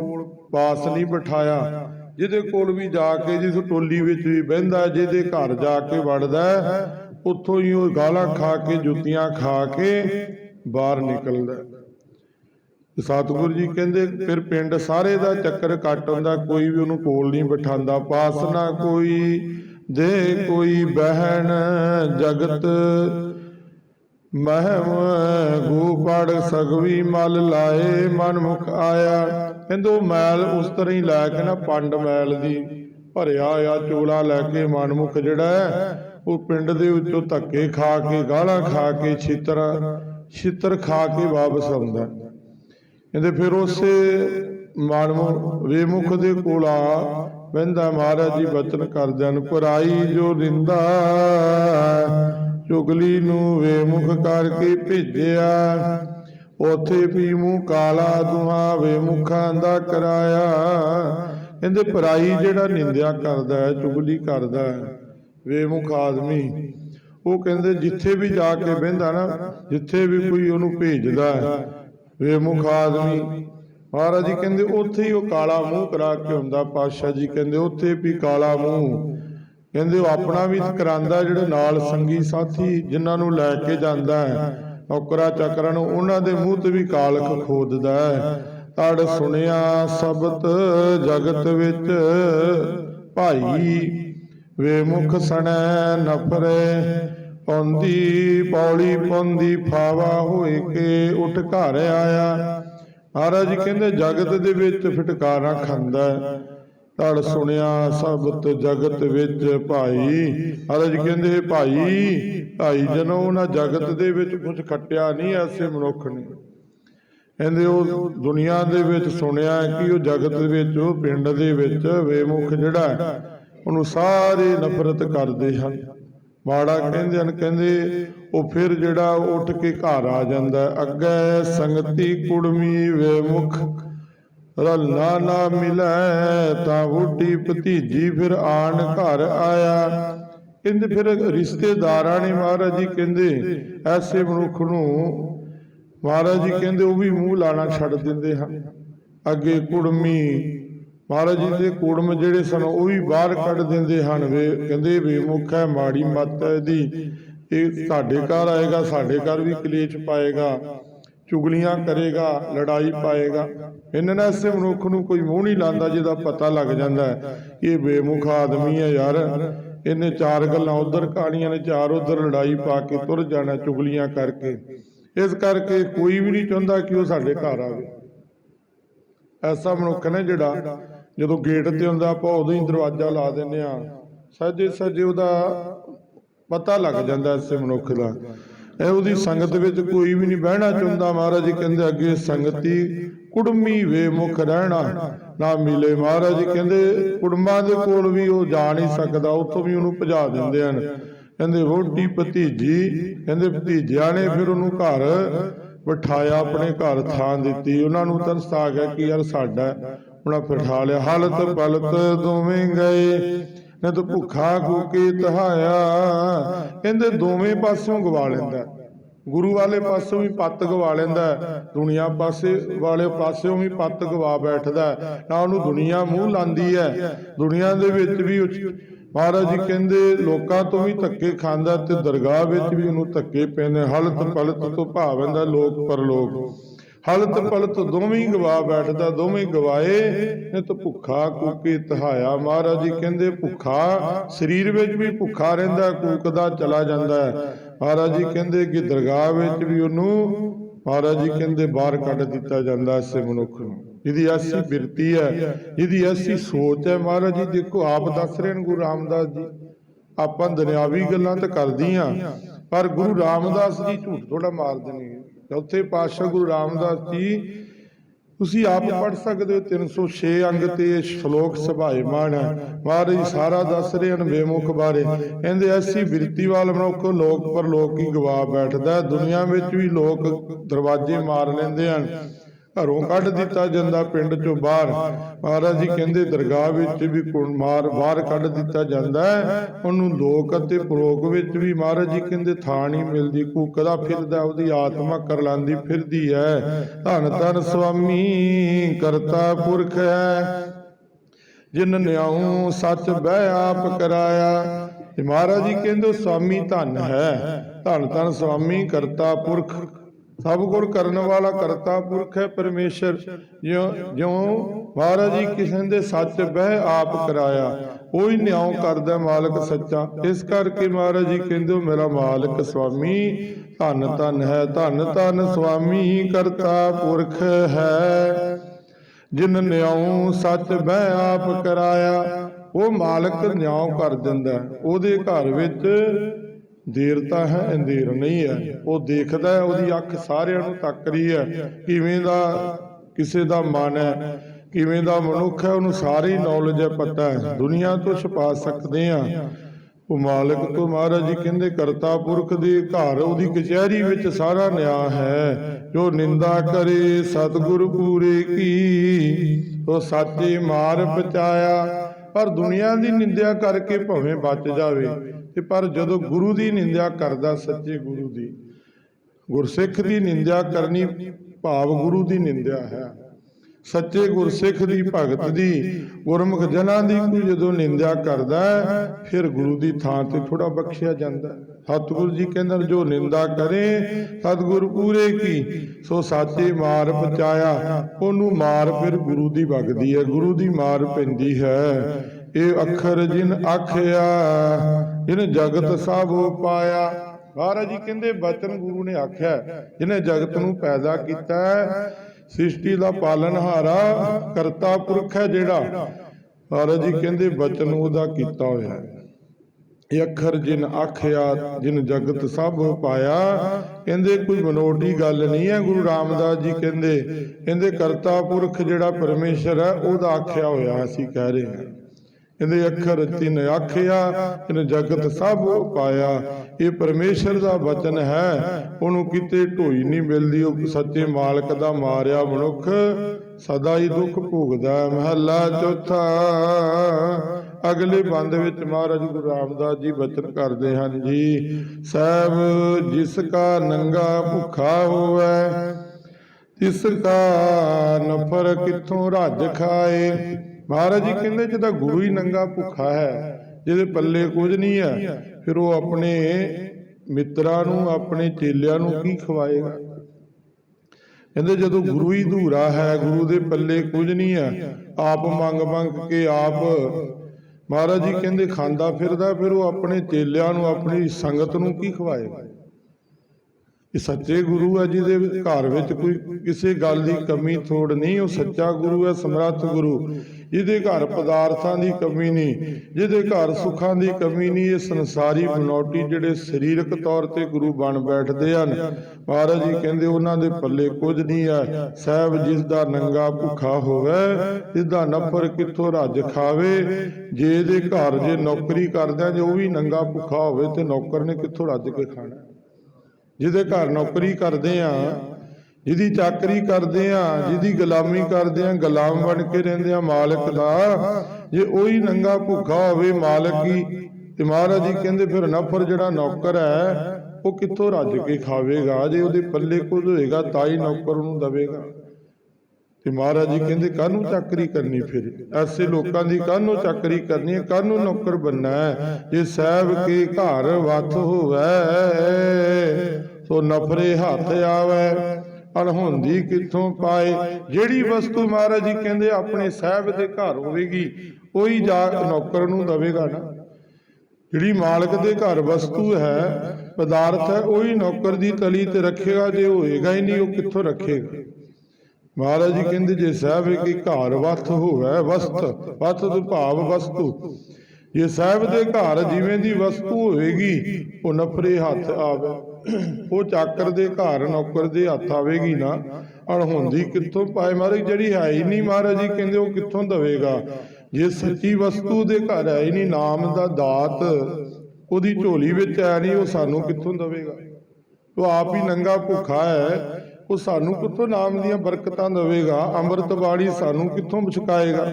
ਪਾਸ ਨਹੀਂ ਬਿਠਾਇਆ। ਜਿਹਦੇ ਕੋਲ ਵੀ ਜਾ ਕੇ ਜਿਸ ਟੋਲੀ ਵਿੱਚ ਵੀ ਬਹਿੰਦਾ, ਜਿਹਦੇ ਘਰ ਜਾ ਕੇ ਵੜਦਾ ਉੱਥੋਂ ਹੀ ਉਹ ਗਾਲਾਂ ਖਾ ਕੇ, ਜੁੱਤੀਆਂ ਖਾ ਕੇ ਬਾਹਰ ਨਿਕਲਦਾ ਸਤਿਗੁਰੂ ਜੀ ਕਹਿੰਦੇ, ਫਿਰ ਪਿੰਡ ਸਾਰੇ ਦਾ ਚੱਕਰ ਕੱਟ ਆਉਂਦਾ ਕੋਈ ਵੀ ਉਹਨੂੰ ਕੋਲ ਨਹੀਂ ਬਿਠਾਉਂਦਾ। ਪਾਸ ਨਾ ਕੋਈ ਦੇ, ਕੋਈ ਬਹਿਣ ਜਗਤ। ਮਹਿਮ ਗੋਪੜ ਸਗਵੀ ਮਲ ਲਾਏ ਮਨ ਮੁਖ ਆਇਆ। ਕਹਿੰਦੇ ਉਹ ਮੈਲ ਉਸ ਤਰ੍ਹਾਂ ਹੀ ਲੈ ਕੇ ਨਾ ਪੰਡ ਮੈਲ ਦੀ ਭਰਿਆ ਹੋਇਆ ਚੋਲਾ ਲੈ ਕੇ ਮਨਮੁਖ ਜਿਹੜਾ ਹੈ, ਉਹ ਪਿੰਡ ਦੇ ਵਿੱਚੋਂ ਧੱਕੇ ਖਾ ਕੇ, ਗਾਲਾਂ ਖਾ ਕੇ ਛਿੱਤਰ ਛਿੱਤਰ ਖਾ ਕੇ ਵਾਪਸ ਆਉਂਦਾ। ਕਹਿੰਦੇ ਫਿਰ ਉਸੇ ਮਾਨਵ ਵੇਮੁਖ ਦੇ ਕੋਲ ਆ ਵੰਦਾ ਮਹਾਰਾਜ ਜੀ ਬਚਨ ਕਰਦਿਆਂ ਨੂੰ, ਪਰਾਈ ਜੋ ਨਿੰਦਾ, ਚੁਗਲੀ ਨੂੰ ਵੇਮੁਖ ਕਰਕੇ ਭੇਜਿਆ, ਉਥੇ ਵੀ ਮੂੰਹ ਕਾਲਾ ਦੁਹਾ ਵੇਮੁਖਾਂ ਦਾ ਕਰਾਇਆ। ਕਹਿੰਦੇ, ਪਰਾਈ ਜਿਹੜਾ ਨਿੰਦਿਆ ਕਰਦਾ ਹੈ, ਚੁਗਲੀ ਕਰਦਾ ਹੈ, ਵੇਮੁਖ ਆਦਮੀ। ਉਹ ਕਹਿੰਦੇ, ਜਿੱਥੇ ਵੀ ਜਾ ਕੇ ਬਹਿੰਦਾ ਨਾ, ਜਿੱਥੇ ਵੀ ਕੋਈ ਉਹਨੂੰ ਭੇਜਦਾ ਹੈ ਆਦਮੀ ਮਹਾਰਾਜ ਜੀ ਕਹਿੰਦੇ, ਉੱਥੇ ਹੀ ਉਹ ਕਾਲਾ ਮੂੰਹ ਕਰਾ ਕੇ ਹੁੰਦਾ, ਪਾਤਸ਼ਾਹ ਜੀ ਕਹਿੰਦੇ, ਉੱਥੇ ਵੀ ਕਾਲਾ ਮੂੰਹ। ਕਹਿੰਦੇ, ਉਹ ਆਪਣਾ ਵੀ ਕਰਾਂਦਾ, ਜਿਹੜੇ ਨਾਲ ਸੰਗੀ ਸਾਥੀ ਜਿਨ੍ਹਾਂ ਨੂੰ ਲੈ ਕੇ ਜਾਂਦਾ ਹੈ ਔਕਰਾ ਚੱਕਰਾਂ ਨੂੰ, ਉਹਨਾਂ ਦੇ ਮੂੰਹ ਤੇ ਵੀ ਕਾਲਖ ਖੋਦਦਾ ਹੈ। ਤੜ ਸੁਣਿਆ ਸਬਤ ਜਗਤ ਵਿੱਚ, ਭਾਈ ਵੇਮੁਖ ਸਣੈ ਨਫਰੇ ਪੌਂਦੀ, ਪੌਲੀ ਪੌਂਦੀ ਫਾਵਾ ਹੋਏ ਕੇ ਉਠ ਘਰ ਆਇਆ। ਮਹਾਰਾਜ ਜੀ ਕਹਿੰਦੇ, ਜਗਤ ਦੇ ਵਿੱਚ ਫਟਕਾਰਾਂ ਖਾਂਦਾ ਤੜ ਸੁਣਿਆ ਸਬਤ ਜਗਤ ਵਿੱਚ ਭਾਈ। ਅਰਜ ਕਹਿੰਦੇ ਭਾਈ ਭਾਈ ਜਨੋ, ਉਹਨਾਂ ਜਗਤ ਦੇ ਵਿੱਚ ਕੁਝ ਖੱਟਿਆ ਨਹੀਂ, ਐਸੇ ਮਨੁੱਖ ਨੇ। ਕਹਿੰਦੇ, ਉਹ ਦੁਨੀਆ ਦੇ ਵਿੱਚ ਸੁਣਿਆ ਕਿ ਉਹ ਜਗਤ ਦੇ ਵਿੱਚ, ਉਹ ਪਿੰਡ ਦੇ ਵਿੱਚ ਵੇਮੁਖ ਜਿਹੜਾ ਉਹਨੂੰ ਸਾਰੇ ਨਫ਼ਰਤ ਕਰਦੇ ਹਨ। ਮਾੜਾ ਕਹਿੰਦੇ ਹਨ ਕਹਿੰਦੇ ਉਹ ਫਿਰ ਜਿਹੜਾ ਉੱਠ ਕੇ ਘਰ ਆ ਜਾਂਦਾ। ਅੱਗੇ ਸੰਗਤੀ ਕੁੜਮੀ ਵੇਮੁਖ ਰਲ ਨਾ ਨਾ ਮਿਲੈ ਤਾਂ ਵੁੱਢੀ ਭਤੀਜੀ ਫਿਰ ਆਣ ਘਰ ਆਇਆ ਕਹਿੰਦੇ ਫਿਰ ਰਿਸ਼ਤੇਦਾਰਾਂ ਨੇ ਮਹਾਰਾਜ ਜੀ ਕਹਿੰਦੇ ਐਸੇ ਮਨੁੱਖ ਨੂੰ ਮਹਾਰਾਜ ਜੀ ਕਹਿੰਦੇ ਉਹ ਵੀ ਮੂੰਹ ਲਾਣਾ ਛੱਡ ਦਿੰਦੇ ਹਨ ਅੱਗੇ ਕੁੜਮੀ ਮਹਾਰਾਜ ਜੀ ਦੇ ਕੁੜਮ ਜਿਹੜੇ ਸਨ ਉਹ ਵੀ ਬਾਹਰ ਕੱਢ ਦਿੰਦੇ ਹਨ। ਵੇ ਕਹਿੰਦੇ ਬੇਮੁਖ ਹੈ ਮਾੜੀ ਮੱਤ ਹੈ ਇਹਦੀ। ਇਹ ਸਾਡੇ ਘਰ ਆਏਗਾ ਸਾਡੇ ਘਰ ਵੀ ਕਲੇਸ਼ ਪਾਏਗਾ ਚੁਗਲੀਆਂ ਕਰੇਗਾ ਲੜਾਈ ਪਾਏਗਾ। ਇਹਨਾਂ ਨਾਲ ਐਸੇ ਮਨੁੱਖ ਨੂੰ ਕੋਈ ਮੂੰਹ ਨਹੀਂ ਲਾਂਦਾ ਜਿਹਦਾ ਪਤਾ ਲੱਗ ਜਾਂਦਾ ਇਹ ਬੇਮੁਖ ਆਦਮੀ ਹੈ ਯਾਰ। ਇਹਨੇ ਚਾਰ ਗੱਲਾਂ ਉਧਰ ਕਹਾਣੀਆਂ ਨੇ ਚਾਰ ਉਧਰ ਲੜਾਈ ਪਾ ਕੇ ਤੁਰ ਜਾਣਾ ਚੁਗਲੀਆਂ ਕਰਕੇ। ਇਸ ਕਰਕੇ ਕੋਈ ਵੀ ਨਹੀਂ ਚਾਹੁੰਦਾ ਕਿ ਉਹ ਸਾਡੇ ਘਰ ਆਵੇ। ਐਸਾ ਮਨੁੱਖ ਨੇ ਜਿਹੜਾ ਜਦੋਂ ਗੇਟ ਤੇ ਹੁੰਦਾ, ਆਪਾਂ ਉਦੋਂ ਹੀ ਦਰਵਾਜ਼ਾ ਲਾ ਦਿੰਦੇ ਆ ਸੱਜੇ ਸੱਜੇ ਉਹਦਾ ਪਤਾ ਲੱਗ ਜਾਂਦਾ ਐਸੇ ਮਨੁੱਖ ਦਾ। ਇਹ ਉਹਦੀ ਸੰਗਤ ਵਿੱਚ ਕੋਈ ਵੀ ਨਹੀਂ ਬਹਿਣਾ ਚਾਹੁੰਦਾ। ਮਹਾਰਾਜ ਜੀ ਕਹਿੰਦੇ ਅੱਗੇ ਸੰਗਤੀ ਕੁੜਮੀ ਵੇ ਮੁਖ ਰਹਿਣਾ, ਨਾ ਮਿਲੇ। ਮਹਾਰਾਜ ਜੀ ਕਹਿੰਦੇ ਕੁੜਮਾਂ ਦੇ ਕੋਲ ਵੀ ਉਹ ਜਾ ਨਹੀਂ ਸਕਦਾ, ਉੱਥੋਂ ਵੀ ਉਹਨੂੰ ਭਜਾ ਦਿੰਦੇ ਹਨ। ਕਹਿੰਦੇ ਵੋਟੀ ਭਤੀਜੀ, ਕਹਿੰਦੇ ਭਤੀਜਿਆਂ ਨੇ ਫਿਰ ਉਹਨੂੰ ਘਰ ਬਿਠਾਇਆ, ਆਪਣੇ ਘਰ ਥਾਂ ਦਿੱਤੀ। ਉਹਨਾਂ ਨੂੰ ਤਰਸ ਆ ਗਿਆ ਕਿ ਯਾਰ ਸਾਡਾ ਹੈ। ਉਹਨਾਂ ਬਿਠਾ ਲਿਆ, ਹਾਲਤ ਪਲਤ ਦੋਵੇਂ ਗਏ। ਨੇ ਭੁੱਖਾ ਕੂਕੇ ਤਹਾਇਆ। ਕਹਿੰਦੇ ਦੋਵੇਂ ਪਾਸਿਓਂ ਗਵਾ ਲੈਂਦਾ। ਗੁਰੂ ਵਾਲੇ ਪਾਸੋਂ ਵੀ ਪੱਤ ਗਵਾ ਲੈਂਦਾ। ਦੁਨੀਆ ਪਾਸੇ ਵਾਲੇ ਪਾਸਿਓਂ ਵੀ ਪੱਤ ਗਵਾ ਬੈਠਦਾ। ਨਾ ਉਹਨੂੰ ਦੁਨੀਆ ਮੂੰਹ ਲਾਂਦੀ ਹੈ। ਦੁਨੀਆ ਦੇ ਵਿੱਚ ਵੀ ਮਹਾਰਾਜ ਜੀ ਕਹਿੰਦੇ, ਲੋਕਾਂ ਤੋਂ ਵੀ ਧੱਕੇ ਖਾਂਦਾ ਤੇ ਦਰਗਾਹ ਵਿੱਚ ਵੀ ਉਹਨੂੰ ਧੱਕੇ ਪੈਂਦੇ। ਹਲਤ ਪਲਤ ਤੋਂ ਭਾਵੰਦਾ ਲੋਕ ਪਰਲੋਕ। ਹਲਤ ਪਲਤ ਦੋਵੇਂ ਗਵਾ ਬੈਠਦਾ, ਦੋਵੇਂ ਗਵਾਏ। ਨੇ ਭੁੱਖਾ ਕੂਕੇ ਤਹਾਇਆ ਮਹਾਰਾਜ ਜੀ ਕਹਿੰਦੇ, ਭੁੱਖਾ, ਸਰੀਰ ਵਿੱਚ ਵੀ ਭੁੱਖਾ ਰਹਿੰਦਾ, ਕੂਕਦਾ ਚਲਾ ਜਾਂਦਾ ਮਹਾਰਾਜ ਜੀ ਕਹਿੰਦੇ ਕਿ ਦਰਗਾਹ ਵਿੱਚ ਵੀ ਉਹਨੂੰ, ਮਹਾਰਾਜ ਜੀ ਕਹਿੰਦੇ ਬਾਹਰ ਕੱਢ ਦਿੱਤਾ ਜਾਂਦਾ ਇਸੇ ਮਨੁੱਖ ਨੂੰ। ਇਹਦੀ ਐਸੀ ਬਿਰਤੀ ਹੈ, ਇਹਦੀ ਐਸੀ ਸੋਚ ਹੈ। ਮਹਾਰਾਜ ਜੀ ਦੇਖੋ, ਆਪ ਦੱਸ ਰਹੇ ਨੇ ਗੁਰੂ ਰਾਮਦਾਸ ਜੀ। ਆਪਾਂ ਦੁਨਿਆਵੀ ਗੱਲਾਂ ਤਾਂ ਕਰਦੀਆਂ, ਪਰ ਗੁਰੂ ਰਾਮਦਾਸ ਜੀ ਝੂਠ ਥੋੜਾ ਮਾਰਦੇ ਨੇ। ਚੌਥੇ ਪਾਤਸ਼ਾਹ ਗੁਰੂ ਰਾਮਦਾਸ ਜੀ ਤੁਸੀਂ ਆਪ ਪੜ ਸਕਦੇ ਹੋ 306 ਅੰਗ ਤੇ ਇਹ ਸ਼ਲੋਕ ਸੁਭਾਏਮਾਨ ਹੈ। ਮਹਾਰਾਜ ਸਾਰਾ ਦੱਸ ਰਹੇ ਹਨ ਬੇਮੁਖ ਬਾਰੇ। ਕਹਿੰਦੇ ਐਸੀ ਬਿਰਤੀ ਵਾਲ ਮਨੁੱਖ ਲੋਕ ਪਰ ਲੋਕ ਹੀ ਗਵਾ ਬੈਠਦਾ। ਦੁਨੀਆ ਵਿੱਚ ਵੀ ਲੋਕ ਦਰਵਾਜ਼ੇ ਮਾਰ ਲੈਂਦੇ ਹਨ। ਘਰੋਂ ਕੱਢ ਦਿੱਤਾ ਜਾਂਦਾ ਪਿੰਡ ਚੋਂ ਬਾਹਰ। ਮਹਾਰਾਜ ਜੀ ਕਹਿੰਦੇ ਦਰਗਾਹ ਵਿੱਚ ਵੀ ਕੁਣ ਮਾਰ ਬਾਹਰ ਕੱਢ ਦਿੱਤਾ ਜਾਂਦਾ ਹੈ। ਉਹਨੂੰ ਲੋਕ ਅਤੇ ਪ੍ਰੋਗ ਵਿੱਚ ਵੀ ਮਹਾਰਾਜ ਜੀ ਕਹਿੰਦੇ ਥਾਂ ਨਹੀਂ ਮਿਲਦੀ ਕੂਕਦਾ ਫਿਰਦਾ ਉਹਦੀ ਆਤਮਾ ਕਰਲਾਂਦੀ ਫਿਰਦੀ ਹੈ। ਧੰਨ ਧੰਨ ਸੁਆਮੀ ਕਰਤਾ ਪੁਰਖ ਹੈ। ਜਿਨ ਨਿਆਉ ਸੱਚ ਬਹਿ ਆਪ ਕਰਾਇਆ। ਤੇ ਮਹਾਰਾਜ ਜੀ ਕਹਿੰਦੇ ਸੁਆਮੀ ਧੰਨ ਹੈ। ਧੰਨ ਧੰਨ ਸੁਆਮੀ ਕਰਤਾ ਪੁਰਖ। ਸਭ ਗੁਣ ਕਰਨ ਵਾਲਾ ਕਰਤਾ ਪੁਰਖ ਹੈ ਪਰਮੇਸ਼ਰ। ਜਿਉ ਮਹਾਰਾਜ ਜੀ ਕਿਸੇ ਦੇ ਸੱਚ ਬਹਿ ਆਪ ਕਰਾਇਆ, ਕੋਈ ਨਿਆਉ ਕਰਦਾ ਮਾਲਕ ਸੱਚਾ। ਇਸ ਕਰਕੇ ਮਹਾਰਾਜ ਜੀ ਕਹਿੰਦੇ ਮੇਰਾ ਮਾਲਕ ਸੁਆਮੀ, ਧੰਨ ਧੰਨ ਹੈ, ਧੰਨ ਧੰਨ ਸੁਆਮੀ ਕਰਤਾ ਪੁਰਖ ਹੈ। ਜਿਨ ਨਿਆਉ ਸੱਚ ਬਹਿ ਆਪ ਕਰਾਇਆ, ਉਹ ਮਾਲਕ ਨਿਆਉ ਕਰ ਦਿੰਦਾ ਹੈ। ਉਹਦੇ ਘਰ ਵਿੱਚ ਦੇਰ ਤਾਂ ਹੈ ਅੰਧੇਰ ਨਹੀਂ ਹੈ। ਉਹ ਦੇਖਦਾ ਹੈ, ਉਹਦੀ ਅੱਖ ਸਾਰਿਆਂ ਨੂੰ ਤੱਕ ਰਹੀ ਹੈ। ਕਿਵੇਂ ਦਾ ਕਿਸੇ ਦਾ ਮਨ ਹੈ, ਕਿਵੇਂ ਦਾ ਮਨੁੱਖ ਹੈ, ਉਹਨੂੰ ਸਾਰੀ ਨੌਲੇਜ ਹੈ, ਪਤਾ ਹੈ। ਦੁਨੀਆ ਤੋਂ ਛੁਪਾ ਸਕਦੇ ਆ ਉਹ ਮਾਲਕ ਤੋਂ ਮਹਾਰਾਜ ਜੀ ਕਹਿੰਦੇ, ਕਰਤਾ ਪੁਰਖ ਦੇ ਘਰ, ਉਹਦੀ ਕਚਹਿਰੀ ਵਿੱਚ ਸਾਰਾ ਨਿਆਂ ਹੈ। ਜੋ ਨਿੰਦਾ ਕਰੇ, ਸਤਿਗੁਰ ਪੂਰੇ ਕੀ। ਉਹ ਸਾਚੇ ਮਾਰ ਬਚਾਇਆ ਪਰ ਦੁਨੀਆ ਦੀ ਨਿੰਦਿਆ ਕਰਕੇ ਭਵੇਂ ਬਚ ਜਾਵੇ। ਤੇ ਪਰ ਜਦੋਂ ਗੁਰੂ ਦੀ ਨਿੰਦਿਆ ਕਰਦਾ ਸੱਚੇ ਗੁਰੂ ਦੀ ਗੁਰਸਿੱਖ ਦੀ ਨਿੰਦਿਆ ਕਰਨੀ ਭਾਵ ਗੁਰੂ ਦੀ ਨਿੰਦਿਆ ਹੈ। ਸੱਚੇ ਗੁਰਸਿੱਖ ਦੀ ਭਗਤ ਦੀ ਗੁਰਮੁਖ ਜਨਾਂ ਦੀ ਕੋਈ ਜਦੋਂ ਨਿੰਦਿਆ ਕਰਦਾ ਹੈ, ਫਿਰ ਗੁਰੂ ਦੀ ਥਾਂ ਤੇ ਥੋੜਾ ਬਖਸ਼ਿਆ ਜਾਂਦਾ ਸਤਿਗੁਰੂ ਜੀ ਕਹਿੰਦੇ ਜੋ ਨਿੰਦਾ ਕਰੇ ਸਤਿਗੁਰ ਪੂਰੇ ਕੀ? ਸੋ ਸਾਚੇ ਮਾਰ ਬਚਾਇਆ ਉਹਨੂੰ ਮਾਰ ਫਿਰ ਗੁਰੂ ਦੀ ਵਗਦੀ ਹੈ ਗੁਰੂ ਦੀ ਮਾਰ ਪੈਂਦੀ ਹੈ। ਇਹ ਅੱਖਰ ਜਿਨ ਆਖਿਆ, ਜਿਨ ਜਗਤ ਸਭ ਪਾਇਆ। ਮਹਾਰਾਜ ਜੀ ਕਹਿੰਦੇ, ਬਚਨ ਗੁਰੂ ਨੇ ਆਖਿਆ ਜਿਹਨੇ ਜਗਤ ਨੂੰ ਪੈਦਾ ਕੀਤਾ, ਸ੍ਰਿਸ਼ਟੀ ਦਾ ਪਾਲਨਹਾਰਾ ਕਰਤਾ ਪੁਰਖ ਹੈ ਜਿਹੜਾ। ਮਹਾਰਾਜ ਜੀ ਕਹਿੰਦੇ, ਬਚਨ ਉਹਦਾ ਕੀਤਾ ਹੋਇਆ ਹੈ। ਇਹ ਅੱਖਰ ਜਿਨ ਆਖਿਆ, ਜਿਨ ਜਗਤ ਸਭ ਪਾਇਆ। ਕਹਿੰਦੇ, ਕੋਈ ਮਨੋਟੀ ਗੱਲ ਨਹੀਂ ਹੈ। ਗੁਰੂ ਰਾਮਦਾਸ ਜੀ ਕਹਿੰਦੇ ਕਹਿੰਦੇ ਕਰਤਾ ਪੁਰਖ ਜਿਹੜਾ ਪਰਮੇਸ਼ਰ ਹੈ, ਉਹਦਾ ਆਖਿਆ ਹੋਇਆ ਅਸੀਂ ਕਹਿ ਰਹੇ ਹਾਂ। ਕਹਿੰਦੇ ਅੱਖਰ ਤਿਨ ਆਖਿਆ ਤਿਨ ਜਗਤ ਸਭ ਪਾਇਆ ਇਹ ਪਰਮੇਸ਼ਰ ਦਾ ਬਚਨ ਹੈ। ਉਹਨੂੰ ਕਿਤੇ ਢੋਈ ਨਹੀਂ ਮਿਲਦੀ ਉਹ ਸੱਚੇ ਮਾਲਕ ਦਾ ਮਾਰਿਆ ਮਨੁੱਖ ਸਦਾ ਹੀ ਦੁੱਖ ਭੋਗਦਾ। ਮਹੱਲਾ ਚੌਥਾ ਅਗਲੇ ਬੰਦ ਵਿੱਚ ਮਹਾਰਾਜ ਗੁਰੂ ਰਾਮਦਾਸ ਜੀ ਬਚਨ ਕਰਦੇ ਹਨ ਜੀ ਸਹਿਬ ਜਿਸ ਕਾ ਨੰਗਾ ਭੁਖਾ ਹੋਵੇ ਤਿਸ ਕਾ ਨਫਰ ਕਿੱਥੋਂ ਰੱਜ ਖਾਏ? ਮਹਾਰਾਜ ਜੀ ਕਹਿੰਦੇ ਜਿਹਦਾ ਗੁਰੂ ਹੀ ਨੰਗਾ ਭੁੱਖਾ ਹੈ, ਜਿਹਦੇ ਪੱਲੇ ਕੁਝ ਨਹੀਂ ਹੈ, ਫਿਰ ਉਹ ਆਪਣੇ ਮਿੱਤਰਾਂ ਨੂੰ, ਆਪਣੇ ਚੇਲਿਆਂ ਨੂੰ ਕੀ ਖਵਾਏਗਾ? ਕਹਿੰਦੇ ਜਦੋਂ ਗੁਰੂ ਹੀ ਧੂਰਾ ਹੈ, ਗੁਰੂ ਦੇ ਪੱਲੇ ਕੁਝ ਨਹੀਂ ਹੈ, ਆਪ ਮੰਗ ਮੰਗ ਕੇ ਆਪ ਮਹਾਰਾਜ ਜੀ ਕਹਿੰਦੇ ਖਾਂਦਾ ਫਿਰਦਾ, ਫਿਰ ਉਹ ਆਪਣੇ ਚੇਲਿਆਂ ਨੂੰ, ਆਪਣੀ ਸੰਗਤ ਨੂੰ ਕੀ ਖਵਾਏਗਾ? ਇਹ ਸੱਚੇ ਗੁਰੂ ਹੈ ਜਿਹਦੇ ਘਰ ਵਿੱਚ ਕੋਈ ਕਿਸੇ ਗੱਲ ਦੀ ਕਮੀ ਥੋੜ ਨਹੀਂ, ਉਹ ਸੱਚਾ ਗੁਰੂ ਹੈ ਸਮਰੱਥ ਗੁਰੂ। ਜਿਹਦੇ ਘਰ ਪਦਾਰਥਾਂ ਦੀ ਕਮੀ ਨਹੀਂ, ਜਿਹਦੇ ਘਰ ਸੁੱਖਾਂ ਦੀ ਕਮੀ ਨਹੀਂ, ਇਹ ਸੰਸਾਰੀ ਬਨੌਟੀ ਜਿਹੜੇ ਸਰੀਰਕ ਤੌਰ ਤੇ ਗੁਰੂ ਬਣ ਬੈਠਦੇ ਹਨ। ਮਹਾਰਾਜ ਜੀ ਕਹਿੰਦੇ, ਉਹਨਾਂ ਦੇ ਪੱਲੇ ਕੁਝ ਨਹੀਂ ਹੈ ਸਹਿਬ ਜਿਸ ਦਾ ਨੰਗਾ ਭੁੱਖਾ ਹੋਵੇ, ਜਿਸ ਦਾ ਨਫਰ ਕਿੱਥੋਂ ਰੱਜ ਖਾਵੇ? ਜੇ ਇਹਦੇ ਘਰ ਜੇ ਨੌਕਰੀ ਕਰਦਾ, ਜੇ ਉਹ ਵੀ ਨੰਗਾ ਭੁੱਖਾ ਹੋਵੇ, ਤੇ ਨੌਕਰ ਨੇ ਕਿੱਥੋਂ ਰੱਜ ਕੇ ਖਾਣਾ? ਜਿਹਦੇ ਘਰ ਨੌਕਰੀ ਕਰਦੇ ਆ, ਜਿਹਦੀ ਚਾਕਰੀ ਕਰਦੇ ਆ, ਜਿਹਦੀ ਗੁਲਾਮੀ ਕਰਦੇ ਆ, ਗੁਲਾਮ ਬਣ ਕੇ ਰਹਿੰਦੇ ਆ ਮਾਲਕ ਦਾ। ਜੇ ਉਹੀ ਨੰਗਾ ਭੁੱਖਾ ਹੋਵੇ ਮਾਲਕ ਕੀ ਤੇ ਮਹਾਰਾਜ ਜੀ ਕਹਿੰਦੇ ਫਿਰ ਨਫਰ ਜਿਹੜਾ ਨੌਕਰ ਹੈ, ਉਹ ਕਿੱਥੋਂ ਰੱਜ ਕੇ ਖਾਵੇਗਾ? ਜੇ ਉਹਦੇ ਪੱਲੇ ਕੁਝ ਹੋਏਗਾ, ਤਾਂ ਹੀ ਨੌਕਰ ਉਹਨੂੰ ਦਵੇਗਾ। ਤੇ ਮਹਾਰਾਜ ਜੀ ਕਹਿੰਦੇ, ਕਾਹਨੂੰ ਚਾਕਰੀ ਕਰਨੀ ਫਿਰ? ਐਸੇ ਲੋਕਾਂ ਦੀ ਕਾਹਨੂੰ ਚਾਕਰੀ ਕਰਨੀ ਹੈ? ਕਾਹਨੂੰ ਨੌਕਰ ਬੰਨਾ ਹੈ? ਜੇ ਸਾਹਿਬ ਕੇ ਘਰ ਵਤ ਹੋਵੇ, ਸੋ ਨਫਰੇ ਹੱਥ ਆਵੇ। ਅਣਹੋਂਦੀ ਕਿੱਥੋਂ ਪਾਏ? ਜਿਹੜੀ ਵਸਤੂ ਮਹਾਰਾਜ ਜੀ ਕਹਿੰਦੇ, ਆਪਣੇ ਸਾਹਿਬ ਦੇ ਘਰ ਹੋਵੇਗੀ, ਉਹੀ ਜਾ ਨੌਕਰ ਨੂੰ ਦੇਵੇਗਾ ਨਾ। ਜਿਹੜੀ ਮਾਲਕ ਦੇ ਘਰ ਵਸਤੂ ਹੈ, ਪਦਾਰਥ ਹੈ, ਉਹੀ ਨੌਕਰ ਦੀ ਤਲੀ ਤੇ ਰੱਖੇਗਾ, ਜੇ ਹੋਏਗਾ ਹੀ ਨਹੀਂ, ਉਹ ਕਿੱਥੋਂ ਰੱਖੇਗਾ? ਮਹਾਰਾਜ ਜੀ ਕਹਿੰਦੇ ਜੇ ਸਾਹਿਬ ਕੀ ਘਰ ਵਸਤ ਹੋਵੇ ਵਸਤ ਵਸਤ ਭਾਵ ਵਸਤੂ। ਜੇ ਸਾਹਿਬ ਦੇ ਘਰ ਜਿਵੇਂ ਦੀ ਵਸਤੂ ਹੋਵੇਗੀ ਉਹ ਨਫਰੇ ਹੱਥ ਆਵੇ। ਉਹ ਚਾਕਰ ਦੇ ਘਰ ਨੌਕਰ ਦੇ ਹੱਥ ਆਵੇਗੀ ਨਾ। ਅਣਹੋਂਦੀ ਕਿੱਥੋਂ ਪਾਏ ਮਹਾਰਾਜ ਜਿਹੜੀ ਹੈ ਹੀ ਨਹੀਂ ਮਹਾਰਾਜ ਜੀ ਕਹਿੰਦੇ ਉਹ ਕਿੱਥੋਂ ਦਵੇਗਾ? ਜੇ ਸੱਚੀ ਵਸਤੂ ਦੇ ਘਰ ਹੈ ਹੀ ਨਹੀਂ ਨਾਮ ਦਾ ਦਾਤ ਉਹਦੀ ਝੋਲੀ ਵਿੱਚ ਹੈ ਨਹੀਂ ਉਹ ਸਾਨੂੰ ਕਿੱਥੋਂ ਦਵੇਗਾ? ਉਹ ਆਪ ਹੀ ਨੰਗਾ ਭੁੱਖਾ ਹੈ ਉਹ ਸਾਨੂੰ ਕਿੱਥੋਂ ਨਾਮ ਦੀਆਂ ਬਰਕਤਾਂ ਦੇਵੇਗਾ? ਅੰਮ੍ਰਿਤ ਬਾਣੀ ਸਾਨੂੰ ਕਿੱਥੋਂ ਛਕਾਏਗਾ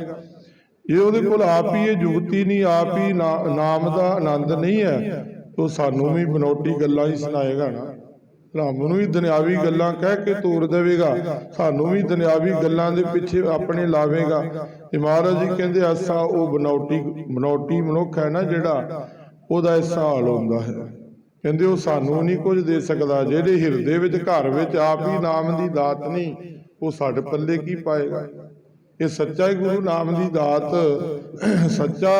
ਇਹ ਉਹਦੇ ਕੋਲ ਆਪ ਹੀ ਇਹ ਜੁਗਤੀ ਨਹੀਂ, ਆਪ ਹੀ ਨਾਮ ਦਾ ਆਨੰਦ ਨਹੀਂ ਹੈ। ਉਹ ਸਾਨੂੰ ਵੀ ਬਨੌਟੀ ਗੱਲਾਂ ਹੀ ਸੁਣਾਏਗਾ ਨਾ। ਰਾਮ ਨੂੰ ਵੀ ਦੁਨਿਆਵੀ ਗੱਲਾਂ ਕਹਿ ਕੇ ਤੋਰ ਦੇਵੇਗਾ। ਸਾਨੂੰ ਵੀ ਦੁਨਿਆਵੀ ਗੱਲਾਂ ਦੇ ਪਿੱਛੇ ਆਪਣੇ ਲਾਵੇਗਾ। ਤੇ ਮਹਾਰਾਜ ਜੀ ਕਹਿੰਦੇ ਆਸਾ ਉਹ ਬਨੌਟੀ ਬਨੌਟੀ ਮਨੁੱਖ ਹੈ ਨਾ ਜਿਹੜਾ, ਉਹਦਾ ਇਸ ਹਾਲ ਹੁੰਦਾ ਹੈ। ਕਹਿੰਦੇ ਉਹ ਸਾਨੂੰ ਨਹੀਂ ਕੁਝ ਦੇ ਸਕਦਾ, ਜਿਹੜੇ ਹਿਰਦੇ ਵਿੱਚ ਘਰ ਵਿੱਚ ਆਪ ਹੀ ਨਾਮ ਦੀ ਦਾਤ ਨਹੀਂ, ਉਹ ਸਾਡੇ ਪੱਲੇ ਕੀ ਪਾਏਗਾ? ਇਹ ਸੱਚਾ ਹੀ ਗੁਰੂ ਨਾਮ ਦੀ ਦਾਤ, ਸੱਚਾ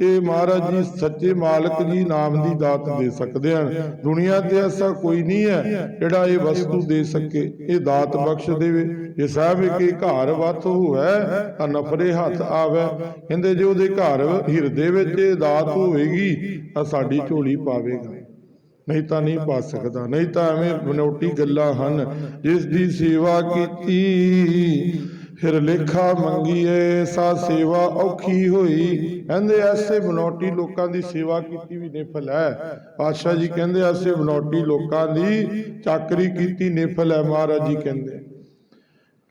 ਇਹ ਮਹਾਰਾਜ ਜੀ, ਸੱਚੇ ਮਾਲਕ ਜੀ ਨਾਮ ਦੀ ਦਾਤ ਦੇ ਸਕਦੇ ਹਨ। ਦੁਨੀਆ ਤੇ ਐਸਾ ਕੋਈ ਨਹੀਂ ਹੈ ਜਿਹੜਾ ਇਹ ਵਸਤੂ ਦੇ ਸਕੇ, ਇਹ ਦਾਤ ਬਖਸ਼ ਦੇਵੇ। ਇਹ ਸਾਹਿਬ ਕਿ ਘਰ ਵਤ ਹੋਵੇ ਤਾਂ ਨਫਰੇ ਹੱਥ ਆਵੇ। ਕਹਿੰਦੇ ਜੇ ਉਹਦੇ ਘਰ ਹਿਰਦੇ ਵਿੱਚ ਇਹ ਦਾਤ ਹੋਵੇਗੀ ਤਾਂ ਸਾਡੀ ਝੋਲੀ ਪਾਵੇਗਾ। ਨਹੀਂ ਤਾਂ ਨਹੀਂ ਪਾ ਸਕਦਾ, ਨਹੀਂ ਤਾਂ ਐਵੇਂ ਬਨੌਟੀ ਗੱਲਾਂ ਹਨ। ਜਿਸ ਦੀ ਸੇਵਾ ਕੀਤੀ, ਫਿਰ ਲੇਖਾ ਮੰਗੀਏ, ਸਾ ਸੇਵਾ ਔਖੀ ਹੋਈ। ਕਹਿੰਦੇ, ਐਸੇ ਬਨੌਟੀ ਲੋਕਾਂ ਦੀ ਸੇਵਾ ਕੀਤੀ ਵੀ ਨਿਫਲ ਹੈ। ਪਾਤਸ਼ਾਹ ਜੀ ਕਹਿੰਦੇ, ਐਸੇ ਬਨੌਟੀ ਲੋਕਾਂ ਦੀ ਚਾਕਰੀ ਕੀਤੀ, ਨਿਫਲ ਹੈ। ਮਹਾਰਾਜ ਜੀ ਕਹਿੰਦੇ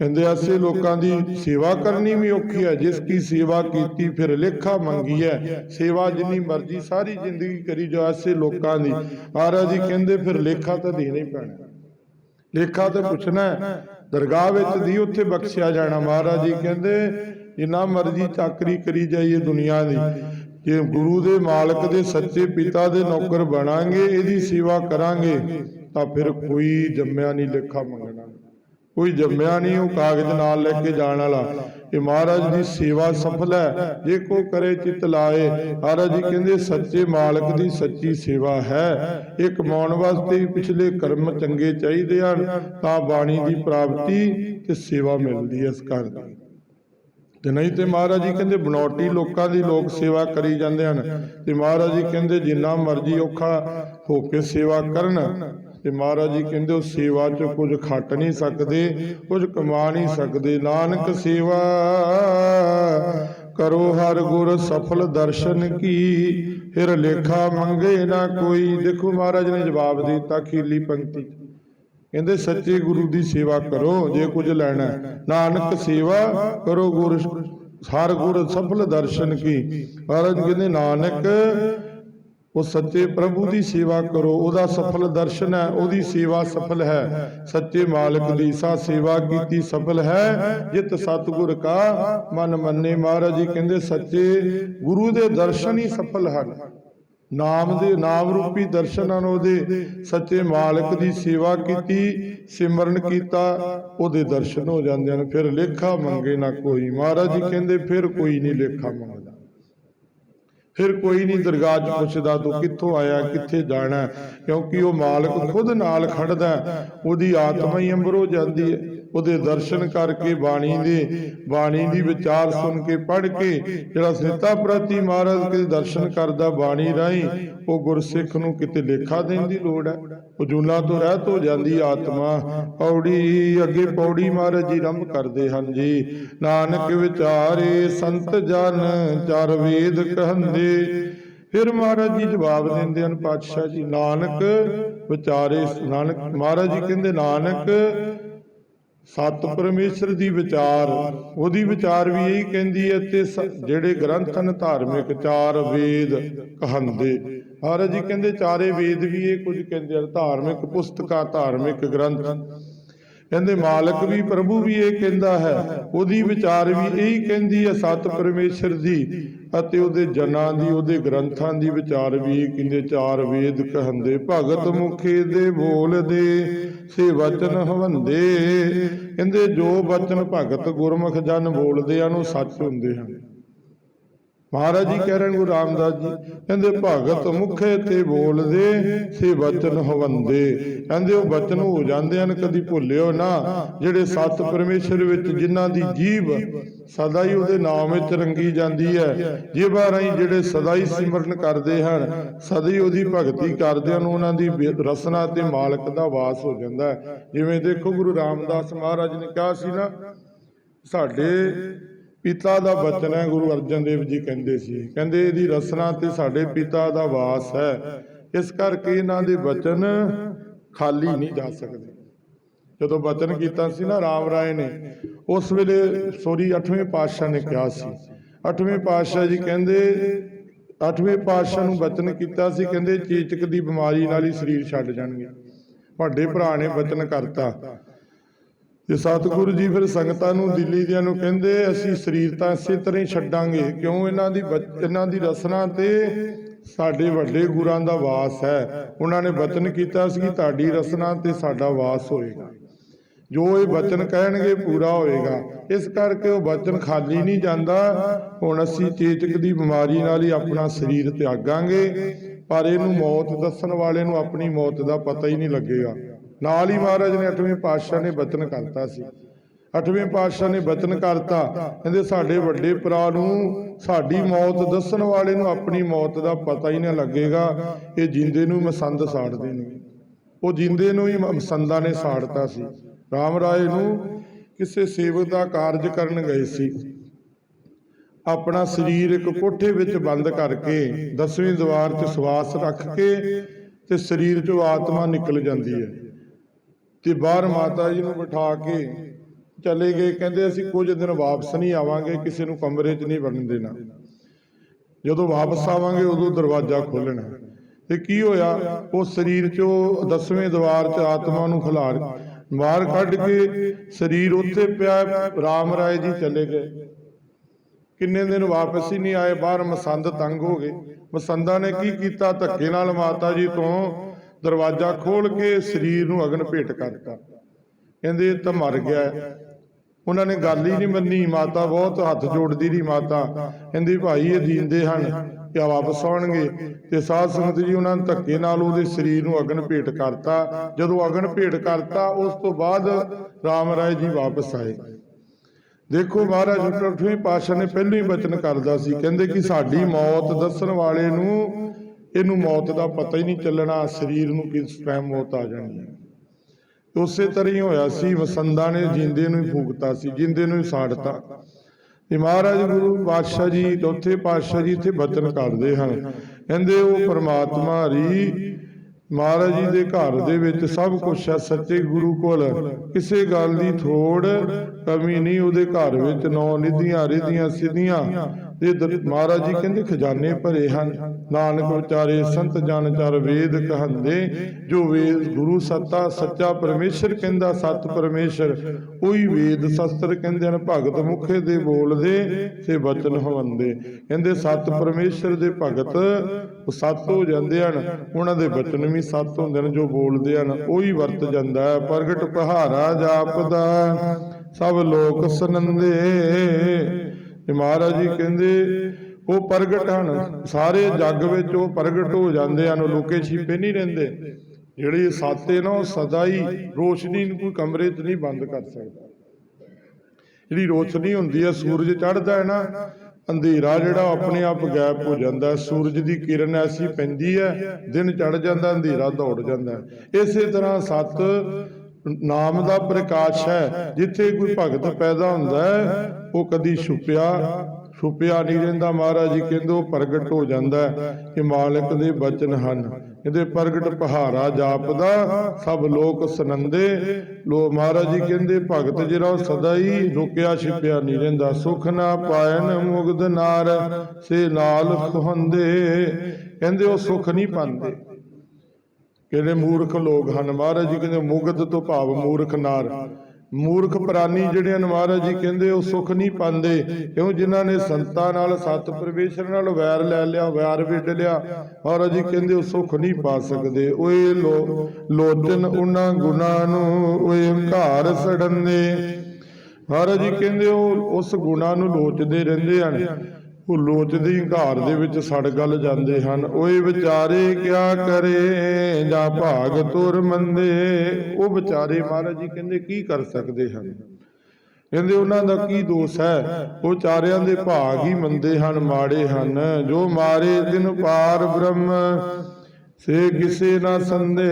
ਕਹਿੰਦੇ ਐਸੇ ਲੋਕਾਂ ਦੀ ਸੇਵਾ ਕਰਨੀ ਵੀ ਔਖੀ ਹੈ ਜਿਸ ਕੀ ਸੇਵਾ ਕੀਤੀ ਫਿਰ ਲੇਖਾ ਮੰਗੀ ਹੈ। ਸੇਵਾ ਜਿੰਨੀ ਮਰਜ਼ੀ ਸਾਰੀ ਜ਼ਿੰਦਗੀ ਕਰੀ ਜੋ ਐਸੇ ਲੋਕਾਂ ਦੀ। ਮਹਾਰਾਜ ਜੀ ਕਹਿੰਦੇ ਫਿਰ ਲੇਖਾ ਤਾਂ ਦੇਣਾ ਹੀ ਪੈਣਾ। ਲੇਖਾ ਤੇ ਪੁੱਛਣਾ ਹੈ। ਦਰਗਾਹ ਵਿੱਚ ਦੀ ਉੱਥੇ ਬਖਸ਼ਿਆ ਜਾਣਾ। ਮਹਾਰਾਜ ਜੀ ਕਹਿੰਦੇ ਜਿੰਨਾ ਮਰਜ਼ੀ ਚਾਕਰੀ ਕਰੀ ਜਾਈਏ ਦੁਨੀਆ ਦੀ। ਜੇ ਗੁਰੂ ਦੇ ਮਾਲਕ ਦੇ ਸੱਚੇ ਪਿਤਾ ਦੇ ਨੌਕਰ ਬਣਾਂਗੇ ਇਹਦੀ ਸੇਵਾ ਕਰਾਂਗੇ ਤਾਂ ਫਿਰ ਕੋਈ ਜੰਮਿਆ ਨਹੀਂ ਲੇਖਾ ਮੰਗਣਾ ਕੋਈ ਜੰਮਿਆ ਨਹੀਂ, ਉਹ ਕਾਗਜ਼ ਨਾਲ ਲੈ ਕੇ ਜਾਣ ਵਾਲਾ। ਇਹ ਮਹਾਰਾਜ ਦੀ ਸੇਵਾ ਸਫਲ ਹੈ। ਜੇ ਕੋ ਕਰੇ ਚਿਤ ਲਾਏ, ਮਹਾਰਾਜ ਜੀ ਕਹਿੰਦੇ ਸੱਚੇ ਮਾਲਕ ਦੀ ਸੱਚੀ ਸੇਵਾ ਹੈ। ਇਹ ਕਮਾਉਣ ਵਾਸਤੇ ਵੀ ਪਿਛਲੇ ਕਰਮ ਚੰਗੇ ਚਾਹੀਦੇ ਹਨ, ਤਾਂ ਬਾਣੀ ਦੀ ਪ੍ਰਾਪਤੀ ਤੇ ਸੇਵਾ ਮਿਲਦੀ ਹੈ ਇਸ ਘਰ ਦੀ। ਤੇ ਨਹੀਂ ਤੇ ਮਹਾਰਾਜ ਜੀ ਕਹਿੰਦੇ ਬਨੌਟੀ ਲੋਕਾਂ ਦੀ ਲੋਕ ਸੇਵਾ ਕਰੀ ਜਾਂਦੇ ਹਨ। ਤੇ ਮਹਾਰਾਜ ਜੀ ਕਹਿੰਦੇ ਜਿੰਨਾ ਮਰਜ਼ੀ ਔਖਾ ਹੋ ਕੇ ਸੇਵਾ ਕਰਨ ਤੇ ਮਹਾਰਾਜ ਜੀ ਕਹਿੰਦੇ ਉਹ ਸੇਵਾ 'ਚ ਕੁਝ ਖੱਟ ਨਹੀਂ ਸਕਦੇ, ਕੁਝ ਕਮਾ ਨਹੀਂ ਸਕਦੇ। ਨਾਨਕ ਸੇਵਾ ਕਰੋ, ਹਰ ਗੁਰ ਸਫਲ ਦਰਸ਼ਨ ਕੀ। ਫਿਰ ਲੇਖਾ ਮੰਗੇ ਨਾ ਕੋਈ। ਦੇਖੋ ਮਹਾਰਾਜ ਨੇ ਜਵਾਬ ਦਿੱਤਾ ਖੀਲੀ ਪੰਕਤੀ ਕਹਿੰਦੇ ਸੱਚੇ ਗੁਰੂ ਦੀ ਸੇਵਾ ਕਰੋ, ਜੇ ਕੁਝ ਲੈਣਾ ਨਾਨਕ ਸੇਵਾ ਕਰੋ ਗੁਰ, ਹਰ ਗੁਰ ਸਫਲ ਦਰਸ਼ਨ ਕੀ। ਮਹਾਰਾਜ ਕਹਿੰਦੇ ਨਾਨਕ ਉਹ ਸੱਚੇ ਪ੍ਰਭੂ ਦੀ ਸੇਵਾ ਕਰੋ, ਉਹਦਾ ਸਫਲ ਦਰਸ਼ਨ ਹੈ, ਉਹਦੀ ਸੇਵਾ ਸਫਲ ਹੈ। ਸੱਚੇ ਮਾਲਕ ਦੀ ਸਾ ਸੇਵਾ ਕੀਤੀ ਸਫਲ ਹੈ, ਜਿਤ ਸਤਿਗੁਰ ਕਾ ਮਨ ਮੰਨੇ ਮਹਾਰਾਜ ਜੀ, ਕਹਿੰਦੇ ਸੱਚੇ ਗੁਰੂ ਦੇ ਦਰਸ਼ਨ ਹੀ ਸਫਲ ਹਨ। ਨਾਮ ਦੇ ਨਾਮ ਰੂਪੀ ਦਰਸ਼ਨਾਂ ਨੂੰ ਉਹਦੇ। ਸੱਚੇ ਮਾਲਕ ਦੀ ਸੇਵਾ ਕੀਤੀ, ਸਿਮਰਨ ਕੀਤਾ, ਉਹਦੇ ਦਰਸ਼ਨ ਹੋ ਜਾਂਦੇ ਹਨ। ਫਿਰ ਲੇਖਾ ਮੰਗੇ ਨਾ ਕੋਈ। ਮਹਾਰਾਜ ਜੀ ਕਹਿੰਦੇ, ਫਿਰ ਕੋਈ ਨਹੀਂ ਲੇਖਾ ਮੰਗਦਾ। ਫਿਰ ਕੋਈ ਨਹੀਂ ਦਰਗਾਹ 'ਚ ਪੁੱਛਦਾ ਤੂੰ ਕਿੱਥੋਂ ਆਇਆ, ਕਿੱਥੇ ਜਾਣਾ ਕਿਉਂਕਿ ਉਹ ਮਾਲਕ ਖੁਦ ਨਾਲ ਖੜਦਾ ਉਹਦੀ ਆਤਮਾ ਹੀ ਅੰਬਰ ਹੋ ਜਾਂਦੀ ਹੈ। ਉਹਦੇ ਦਰਸ਼ਨ ਕਰਕੇ ਬਾਣੀ ਦੇ, ਬਾਣੀ ਦੀ ਵਿਚਾਰ ਸੁਣ ਕੇ ਪੜ੍ਹ ਕੇ ਜਿਹੜਾ ਸਿੱਤਾ ਪ੍ਰਤੀ ਮਹਾਰਾਜ ਦੇ ਦਰਸ਼ਨ ਕਰਦਾ ਬਾਣੀ ਰਾਹੀਂ, ਉਹ ਗੁਰਸਿੱਖ ਨੂੰ ਕਿਤੇ ਲੇਖਾ ਦੇਣ ਦੀ ਲੋੜ ਹੈ। ਉਹ ਤੋਂ ਰਹਿਤ ਹੋ ਜਾਂਦੀ ਆਤਮਾ। ਪੌੜੀ ਅੱਗੇ ਪੌੜੀ ਮਹਾਰਾਜ ਜੀ ਰੰਭ ਕਰਦੇ ਹਨ ਜੀ। ਨਾਨਕ ਵਿਚਾਰੇ ਸੰਤ ਜਨ, ਚਾਰ ਵੇਦ ਕਹੰਦੇ। ਫਿਰ ਮਹਾਰਾਜ ਜੀ ਜਵਾਬ ਦਿੰਦੇ ਹਨ, ਪਾਤਸ਼ਾਹ ਜੀ, ਨਾਨਕ ਵਿਚਾਰੇ, ਨਾਨਕ, ਮਹਾਰਾਜ ਜੀ ਕਹਿੰਦੇ, ਨਾਨਕ ਸਤ ਪਰਮੇਸ਼ਰ ਦੀ ਵਿਚਾਰ, ਉਹਦੀ ਵਿਚਾਰ ਵੀ ਇਹੀ ਕਹਿੰਦੀ ਹੈ ਤੇ ਜਿਹੜੇ ਗ੍ਰੰਥ ਹਨ ਧਾਰਮਿਕ ਚਾਰ ਵੇਦ ਕਹੰਦੇ। ਮਹਾਰਾਜ ਜੀ ਕਹਿੰਦੇ ਚਾਰੇ ਵੇਦ ਵੀ ਇਹ ਕੁਝ ਕਹਿੰਦੇ ਹਨ, ਧਾਰਮਿਕ ਪੁਸਤਕਾਂ, ਧਾਰਮਿਕ ਗ੍ਰੰਥ। ਕਹਿੰਦੇ ਮਾਲਕ ਵੀ ਪ੍ਰਭੂ ਵੀ ਇਹ ਕਹਿੰਦਾ ਹੈ, ਉਹਦੀ ਵਿਚਾਰ ਵੀ ਇਹੀ ਕਹਿੰਦੀ ਹੈ ਸਤ ਪਰਮੇਸ਼ਰ ਦੀ। ਅਤੇ ਉਹਦੇ ਜਨਾਂ ਦੀ, ਉਹਦੇ ਗ੍ਰੰਥਾਂ ਦੀ ਵਿਚਾਰ ਵੀ ਇਹ ਕਹਿੰਦੇ ਚਾਰ ਵੇਦ ਕਹੰਦੇ, ਭਗਤ ਮੁਖੇ ਦੇ ਬੋਲਦੇ ਸੇ ਵਚਨ ਹਵੰਦੇ। ਕਹਿੰਦੇ ਜੋ ਵਚਨ ਭਗਤ ਗੁਰਮੁਖ ਜਨ ਬੋਲਦੇ ਹਨ ਉਹ ਸੱਚ ਹੁੰਦੇ ਹਨ। ਮਹਾਰਾਜ ਜੀ ਕਹਿ ਰਹੇ ਗੁਰੂ ਰਾਮਦਾਸ ਜੀ, ਕਹਿੰਦੇ ਭਗਤ ਮੁਖੇ ਤੇ ਬੋਲਦੇ ਸੇ ਵਚਨ ਹਵੰਦੇ। ਕਹਿੰਦੇ ਉਹ ਵਚਨ ਹੋ ਜਾਂਦੇ ਹਨ, ਕਦੀ ਭੁੱਲਿਓ ਨਾ। ਜਿਹੜੇ ਸਤ ਪਰਮੇਸ਼ਰ ਵਿੱਚ ਜਿਨ੍ਹਾਂ ਦੀ ਜੀਭ ਸਦਾ ਹੀ ਉਹਦੇ ਨਾਮ ਵਿੱਚ ਰੰਗੀ ਜਾਂਦੀ ਹੈ ਜੀਭਾਂ ਰਾਹੀਂ ਜਿਹੜੇ ਸਦਾ ਹੀ ਸਿਮਰਨ ਕਰਦੇ ਹਨ, ਸਦਾ ਹੀ ਉਹਦੀ ਭਗਤੀ ਕਰਦੇ ਹਨ, ਉਹਨਾਂ ਦੀ ਰਸਨਾ ਤੇ ਮਾਲਕ ਦਾ ਵਾਸ ਹੋ ਜਾਂਦਾ ਹੈ। ਜਿਵੇਂ ਦੇਖੋ ਗੁਰੂ ਰਾਮਦਾਸ ਮਹਾਰਾਜ ਨੇ ਕਿਹਾ ਸੀ ਨਾ, ਸਾਡੇ ਪਿਤਾ ਦਾ ਬਚਨ ਹੈ, ਗੁਰੂ ਅਰਜਨ ਦੇਵ ਜੀ ਕਹਿੰਦੇ ਸੀ। ਕਹਿੰਦੇ ਇਹਦੀ ਰਸਨਾ ਤੇ ਸਾਡੇ ਪਿਤਾ ਦਾ ਵਾਸ ਹੈ। ਇਸ ਕਰਕੇ ਇਹਨਾਂ ਦੇ ਬਚਨ ਖਾਲੀ ਨਹੀਂ ਜਾ ਸਕਦੇ। ਜਦੋਂ ਬਚਨ ਕੀਤਾ ਸੀ ਨਾ ਰਾਮ ਰਾਏ ਨੇ, ਉਸ ਵੇਲੇ ਸੋਰੀ 8ਵੇਂ ਪਾਤਸ਼ਾਹ ਨੇ ਕਿਹਾ ਸੀ। 8ਵੇਂ ਪਾਤਸ਼ਾਹ ਜੀ ਕਹਿੰਦੇ 8ਵੇਂ ਪਾਤਸ਼ਾਹ ਨੂੰ ਬਚਨ ਕੀਤਾ ਸੀ, ਕਹਿੰਦੇ ਚੇਚਕ ਦੀ ਬਿਮਾਰੀ ਨਾਲ ਹੀ ਸਰੀਰ ਛੱਡ ਜਾਣਗੇ। ਵੱਡੇ ਭਰਾ ਨੇ ਬਚਨ ਕਰਤਾ। ਤੇ ਸਤਿਗੁਰੂ ਜੀ ਫਿਰ ਸੰਗਤਾਂ ਨੂੰ ਦਿੱਲੀ ਦਿਆਂ ਨੂੰ ਕਹਿੰਦੇ, ਅਸੀਂ ਸਰੀਰ ਤਾਂ ਇਸੇ ਤਰ੍ਹਾਂ ਹੀ ਛੱਡਾਂਗੇ, ਕਿਉਂ ਇਹਨਾਂ ਦੀ ਬਚ- ਇਹਨਾਂ ਦੀ ਰਸਨਾ ਤੇ ਸਾਡੇ ਵੱਡੇ ਗੁਰਾਂ ਦਾ ਵਾਸ ਹੈ। ਉਹਨਾਂ ਨੇ ਵਚਨ ਕੀਤਾ ਸੀ ਕਿ ਤੁਹਾਡੀ ਰਸਨਾ ਤੇ ਸਾਡਾ ਵਾਸ ਹੋਏਗਾ। ਜੋ ਇਹ ਵਚਨ ਕਹਿਣਗੇ, ਪੂਰਾ ਹੋਏਗਾ। ਇਸ ਕਰਕੇ ਉਹ ਵਚਨ ਖਾਲੀ ਨਹੀਂ ਜਾਂਦਾ। ਹੁਣ ਅਸੀਂ ਚੇਚਕ ਦੀ ਬਿਮਾਰੀ ਨਾਲ ਹੀ ਆਪਣਾ ਸਰੀਰ ਤਿਆਗਾਂਗੇ, ਪਰ ਇਹਨੂੰ ਮੌਤ ਦੱਸਣ ਵਾਲੇ ਨੂੰ ਆਪਣੀ ਮੌਤ ਦਾ ਪਤਾ ਹੀ ਨਹੀਂ ਲੱਗੇਗਾ। ਨਾਲ ਹੀ ਮਹਾਰਾਜ ਨੇ ਅੱਠਵੇਂ ਪਾਤਸ਼ਾਹ ਨੇ ਬਚਨ ਕਰਤਾ ਸੀ। ਅੱਠਵੇਂ ਪਾਤਸ਼ਾਹ ਨੇ ਬਚਨ ਕਰਤਾ। ਕਹਿੰਦੇ ਸਾਡੇ ਵੱਡੇ ਭਰਾ ਨੂੰ ਸਾਡੀ ਮੌਤ ਦੱਸਣ ਵਾਲੇ ਨੂੰ ਆਪਣੀ ਮੌਤ ਦਾ ਪਤਾ ਹੀ ਨਾ ਲੱਗੇਗਾ। ਇਹ ਜਿੰਦੇ ਨੂੰ ਮਸੰਦ ਸਾੜ ਦੇਣਗੇ। ਉਹ ਜਿੰਦੇ ਨੂੰ ਹੀ ਮਸੰਦਾਂ ਨੇ ਸਾੜਤਾ ਸੀ। ਰਾਮ ਰਾਏ ਨੂੰ ਕਿਸੇ ਸੇਵਕ ਦਾ ਕਾਰਜ ਕਰਨ ਗਏ ਸੀ। ਆਪਣਾ ਸਰੀਰ ਇੱਕ ਕੋਠੇ ਵਿੱਚ ਬੰਦ ਕਰਕੇ ਦਸਵੀਂ ਦੀਵਾਰ 'ਚ ਸਵਾਸ ਰੱਖ ਕੇ ਤੇ ਸਰੀਰ 'ਚੋਂ ਆਤਮਾ ਨਿਕਲ ਜਾਂਦੀ ਹੈ। ਤੇ ਬਾਹਰ ਮਾਤਾ ਜੀ ਨੂੰ ਬਿਠਾ ਕੇ ਚਲੇ ਗਏ। ਕਹਿੰਦੇ ਅਸੀਂ ਕੁਝ ਦਿਨ ਵਾਪਸ ਨਹੀਂ ਆਵਾਂਗੇ, ਕਿਸੇ ਨੂੰ ਕਮਰੇ 'ਚ ਨਹੀਂ ਵੜਨ ਦੇਣਾ। ਜਦੋਂ ਵਾਪਸ ਆਵਾਂਗੇ, ਉਦੋਂ ਦਰਵਾਜ਼ਾ ਖੋਲਣਾ ਤੇ ਕੀ ਹੋਇਆ? ਉਹ ਸਰੀਰ 'ਚੋਂ ਦਸਵੇਂ ਦੀਵਾਰ 'ਚ ਆਤਮਾ ਨੂੰ ਖਿਲਾਰ ਮਾਰ ਕੱਢ ਕੇ ਸਰੀਰ ਉੱਥੇ ਪਿਆ, ਰਾਮ ਰਾਏ ਜੀ ਚਲੇ ਗਏ। ਕਿੰਨੇ ਦਿਨ ਵਾਪਸ ਹੀ ਨਹੀਂ ਆਏ, ਬਾਹਰ ਮਸੰਦ ਤੰਗ ਹੋ ਗਏ। ਮਸੰਦਾਂ ਨੇ ਕੀ ਕੀਤਾ? ਧੱਕੇ ਨਾਲ ਮਾਤਾ ਜੀ ਤੋਂ ਦਰਵਾਜ਼ਾ ਖੋਲ ਕੇ ਸਰੀਰ ਨੂੰ ਅਗਨ ਭੇਟ ਕਰਤਾ। ਕਹਿੰਦੇ ਤਾਂ ਮਰ ਗਿਆ। ਉਹਨਾਂ ਨੇ ਗੱਲ ਹੀ ਨਹੀਂ ਮੰਨੀ। ਮਾਤਾ ਬਹੁਤ ਹੱਥ ਜੋੜਦੀ ਰਹੀ ਮਾਤਾ। ਕਹਿੰਦੀ, ਭਾਈ, ਇਹ ਜੀਂਦੇ ਹਨ। ਕਿ ਵਾਪਸ ਆਉਣਗੇ। ਤੇ ਸਾਧ ਸੰਗਤ ਜੀ, ਉਹਨਾਂ ਨੇ ਧੱਕੇ ਨਾਲ ਉਹਦੇ ਸਰੀਰ ਨੂੰ ਅਗਨ ਭੇਟ ਕਰਤਾ। ਜਦੋਂ ਅਗਨ ਭੇਟ ਕਰਤਾ, ਉਸ ਤੋਂ ਬਾਅਦ ਰਾਮ ਰਾਏ ਜੀ ਵਾਪਸ ਆਏ। ਦੇਖੋ, ਮਹਾਰਾਜ ਅੱਠਵੇਂ ਪਾਤਸ਼ਾਹ ਨੇ ਪਹਿਲਾਂ ਹੀ ਬਚਨ ਕਰਦਾ ਸੀ। ਕਹਿੰਦੇ ਕਿ ਸਾਡੀ ਮੌਤ ਦੱਸਣ ਵਾਲੇ ਨੂੰ ਇਹਨੂੰ ਮੌਤ ਦਾ ਪਤਾ ਹੀ ਨਹੀਂ ਚੱਲਣਾ, ਸਰੀਰ ਨੂੰ ਕਿਸ ਟਾਈਮ ਮੌਤ ਆ ਜਾਣੀ ਹੈ। ਉਸੇ ਤਰ੍ਹਾਂ ਹੀ ਹੋਇਆ ਸੀ ਵਸੰਦਾ ਨੇ ਜਿੰਦੇ ਨੂੰ ਹੀ ਫੂਕਤਾ ਸੀ, ਜਿੰਦੇ ਨੂੰ ਹੀ ਸਾੜਤਾ। ਤੇ ਮਹਾਰਾਜ ਗੁਰੂ ਪਾਤਸ਼ਾਹ ਜੀ, ਚੌਥੇ ਪਾਤਸ਼ਾਹ ਜੀ ਇੱਥੇ ਬਚਨ ਕਰਦੇ ਹਨ। ਕਹਿੰਦੇ, ਉਹ ਪਰਮਾਤਮਾ ਹਰੀ, ਮਹਾਰਾਜ ਜੀ ਦੇ ਘਰ ਦੇ ਵਿੱਚ ਸਭ ਕੁਝ ਹੈ, ਸੱਚੇ ਗੁਰੂ ਕੋਲ। ਕਿਸੇ ਗੱਲ ਦੀ ਥੋੜ ਕਮੀ ਨਹੀਂ, ਉਹਦੇ ਘਰ ਵਿੱਚ ਨੌ ਨਿਧੀਆਂ, ਰਿਧੀਆਂ, ਸਿੱਧੀਆਂ ਤੇ ਮਹਾਰਾਜ ਜੀ ਕਹਿੰਦੇ ਖਜ਼ਾਨੇ ਭਰੇ ਹਨ। ਨਾਨਕ ਵਿਚਾਰੇ ਸੰਤ ਜਨ ਚਰ ਵੇਦ ਕਹੰਦੇ ਜੋ ਵੇਦ ਗੁਰੂ ਸੱਤਾ ਸੱਚਾ ਪਰਮੇਸ਼ਰ ਕਹਿੰਦਾ ਸਤ ਪਰਮੇਸ਼ਰ। ਉਹੀ ਵੇਦ ਸ਼ਸਤਰ ਕਹਿੰਦੇ ਹਨ ਭਗਤ ਮੁਖੇ ਦੇ ਬੋਲਦੇ ਤੇ ਬਚਨ ਹਵੰਦੇ। ਕਹਿੰਦੇ ਸਤ ਪਰਮੇਸ਼ਰ ਦੇ ਭਗਤ ਉਹ ਸਤ ਹੋ ਜਾਂਦੇ ਹਨ। ਉਹਨਾਂ ਦੇ ਬਚਨ ਵੀ ਸਤ ਹੁੰਦੇ ਹਨ ਜੋ ਬੋਲਦੇ ਹਨ। ਉਹੀ ਵਰਤ ਜਾਂਦਾ ਹੈ ਪ੍ਰਗਟ ਪਹਾਰਾ ਜਾਪਦਾ। ਸਭ ਲੋਕ ਸੁਨੰਦੇ ਤੇ ਮਹਾਰਾਜ ਜੀ ਕਹਿੰਦੇ, ਉਹ ਪ੍ਰਗਟ ਹਨ। ਸਾਰੇ ਜੱਗ ਵਿੱਚ ਉਹ ਪ੍ਰਗਟ ਹੋ ਜਾਂਦੇ ਹਨ, ਉਹ ਛਿਪੇ ਨਹੀਂ ਰਹਿੰਦੇ। ਜਿਹੜੀ ਸਾਤੇ ਨਾ, ਉਹ ਸਦਾ ਹੀ ਰੋਸ਼ਨੀ ਨੂੰ ਕੋਈ ਕਮਰੇ 'ਚ ਨਹੀਂ ਬੰਦ ਕਰ ਸਕਦਾ। ਜਿਹੜੀ ਰੋਸ਼ਨੀ ਹੁੰਦੀ ਹੈ ਸੂਰਜ ਚੜ੍ਹਦਾ ਹੈ ਨਾ, ਅੰਧੇਰਾ ਜਿਹੜਾ ਆਪਣੇ ਆਪ ਗਾਇਬ ਹੋ ਜਾਂਦਾ ਸੂਰਜ ਦੀ ਕਿਰਨ ਐਸੀ ਪੈਂਦੀ ਹੈ, ਦਿਨ ਚੜ ਜਾਂਦਾ, ਅੰਧੇਰਾ ਦੌੜ ਜਾਂਦਾ ਇਸੇ ਤਰ੍ਹਾਂ ਸਤ ਨਾਮ ਦਾ ਪ੍ਰਕਾਸ਼ ਹੈ। ਜਿੱਥੇ ਕੋਈ ਭਗਤ ਪੈਦਾ ਹੁੰਦਾ ਹੈ ਉਹ ਕਦੀ ਛੁਪਿਆ ਛੁਪਿਆ ਨਹੀਂ ਰਹਿੰਦਾ। ਮਹਾਰਾਜ ਜੀ ਕਹਿੰਦੇ ਉਹ ਪ੍ਰਗਟ ਹੋ ਜਾਂਦਾ ਹੈ ਕਿ ਮਾਲਕ ਦੇ ਬਚਨ ਹਨ। ਇਹਦੇ ਪ੍ਰਗਟ ਪਹਾਰਾ ਜਾਪਦਾ ਸਭ ਲੋਕ ਸੁਨੰਦੇ। ਲੋ ਮਹਾਰਾਜ ਜੀ ਕਹਿੰਦੇ ਭਗਤ ਜਿਹੜਾ ਉਹ ਸਦਾ ਹੀ ਰੁਕਿਆ ਛਿਪਿਆ ਨਹੀਂ ਰਹਿੰਦਾ। ਸੁਖ ਨਾ ਪਾਇਨ ਮੁਗਧ ਨਾਰ ਸੇ ਨਾਲ ਖੁਹੰਦੇ। ਕਹਿੰਦੇ ਉਹ ਸੁਖ ਨਹੀਂ ਪਾਉਂਦੇ। ਕਿਹੜੇ ਮੂਰਖ ਲੋਕ ਹਨ ਮਹਾਰਾਜ ਜੀ, ਕਹਿੰਦੇ ਮੁਗਧ ਤੋਂ ਭਾਵ ਮੂਰਖ ਨਾਰ। ਮੂਰਖ ਪ੍ਰਾਨੀ ਜਿਹੜੇ ਹਨ ਮਹਾਰਾਜ ਜੀ, ਕਹਿੰਦੇ ਉਹ ਸੁਖ ਨਹੀਂ ਪਾਉਂਦੇ। ਕਿਉਂ? ਜਿਨ੍ਹਾਂ ਨੇ ਸੰਤਾਂ ਨਾਲ ਸਤ ਪਰਮੇਸ਼ਰ ਨਾਲ ਵੈਰ ਲੈ ਲਿਆ, ਵੈਰ ਵਿੱਢ ਲਿਆ। ਮਹਾਰਾਜ ਜੀ ਕਹਿੰਦੇ ਉਹ ਸੁਖ ਨਹੀਂ ਪਾ ਸਕਦੇ। ਓਏ ਲੋ, ਲੋਚਨ ਉਹਨਾਂ ਗੁਨਾਹ ਨੂੰ, ਓਏ ਹੰਕਾਰ ਸੜਨਦੇ ਮਹਾਰਾਜ ਜੀ ਕਹਿੰਦੇ ਉਹ ਉਸ ਗੁਨਾਹ ਨੂੰ ਲੋਚਦੇ ਰਹਿੰਦੇ ਹਨ। ਉਹ ਲੋਚਦੇ ਹੀ ਦੇ ਵਿੱਚ ਸੜ ਗਲ ਜਾਂਦੇ ਹਨ। ਓਏ ਵਿਚਾਰੇ ਕਿਆ ਕਰੇ? ਜਾਂ ਭਾਗ ਤੁਰ ਮੰਦੇ? ਉਹ ਵਿਚਾਰੇ ਮਹਾਰਾਜ ਜੀ ਕਹਿੰਦੇ, ਕੀ ਕਰ ਸਕਦੇ ਹਨ? ਕਹਿੰਦੇ, ਉਹਨਾਂ ਦਾ ਕੀ ਦੋਸ਼ ਹੈ? ਉਹ ਚਾਰਿਆਂ ਦੇ ਭਾਗ ਹੀ ਮੰਦੇ ਹਨ, ਮਾੜੇ ਹਨ। ਜੋ ਮਾਰੇ ਦਿਨ ਪਾਰ ਬ੍ਰਹਮ, ਸੇ ਕਿਸੇ ਨਾ ਸੰਦੇ।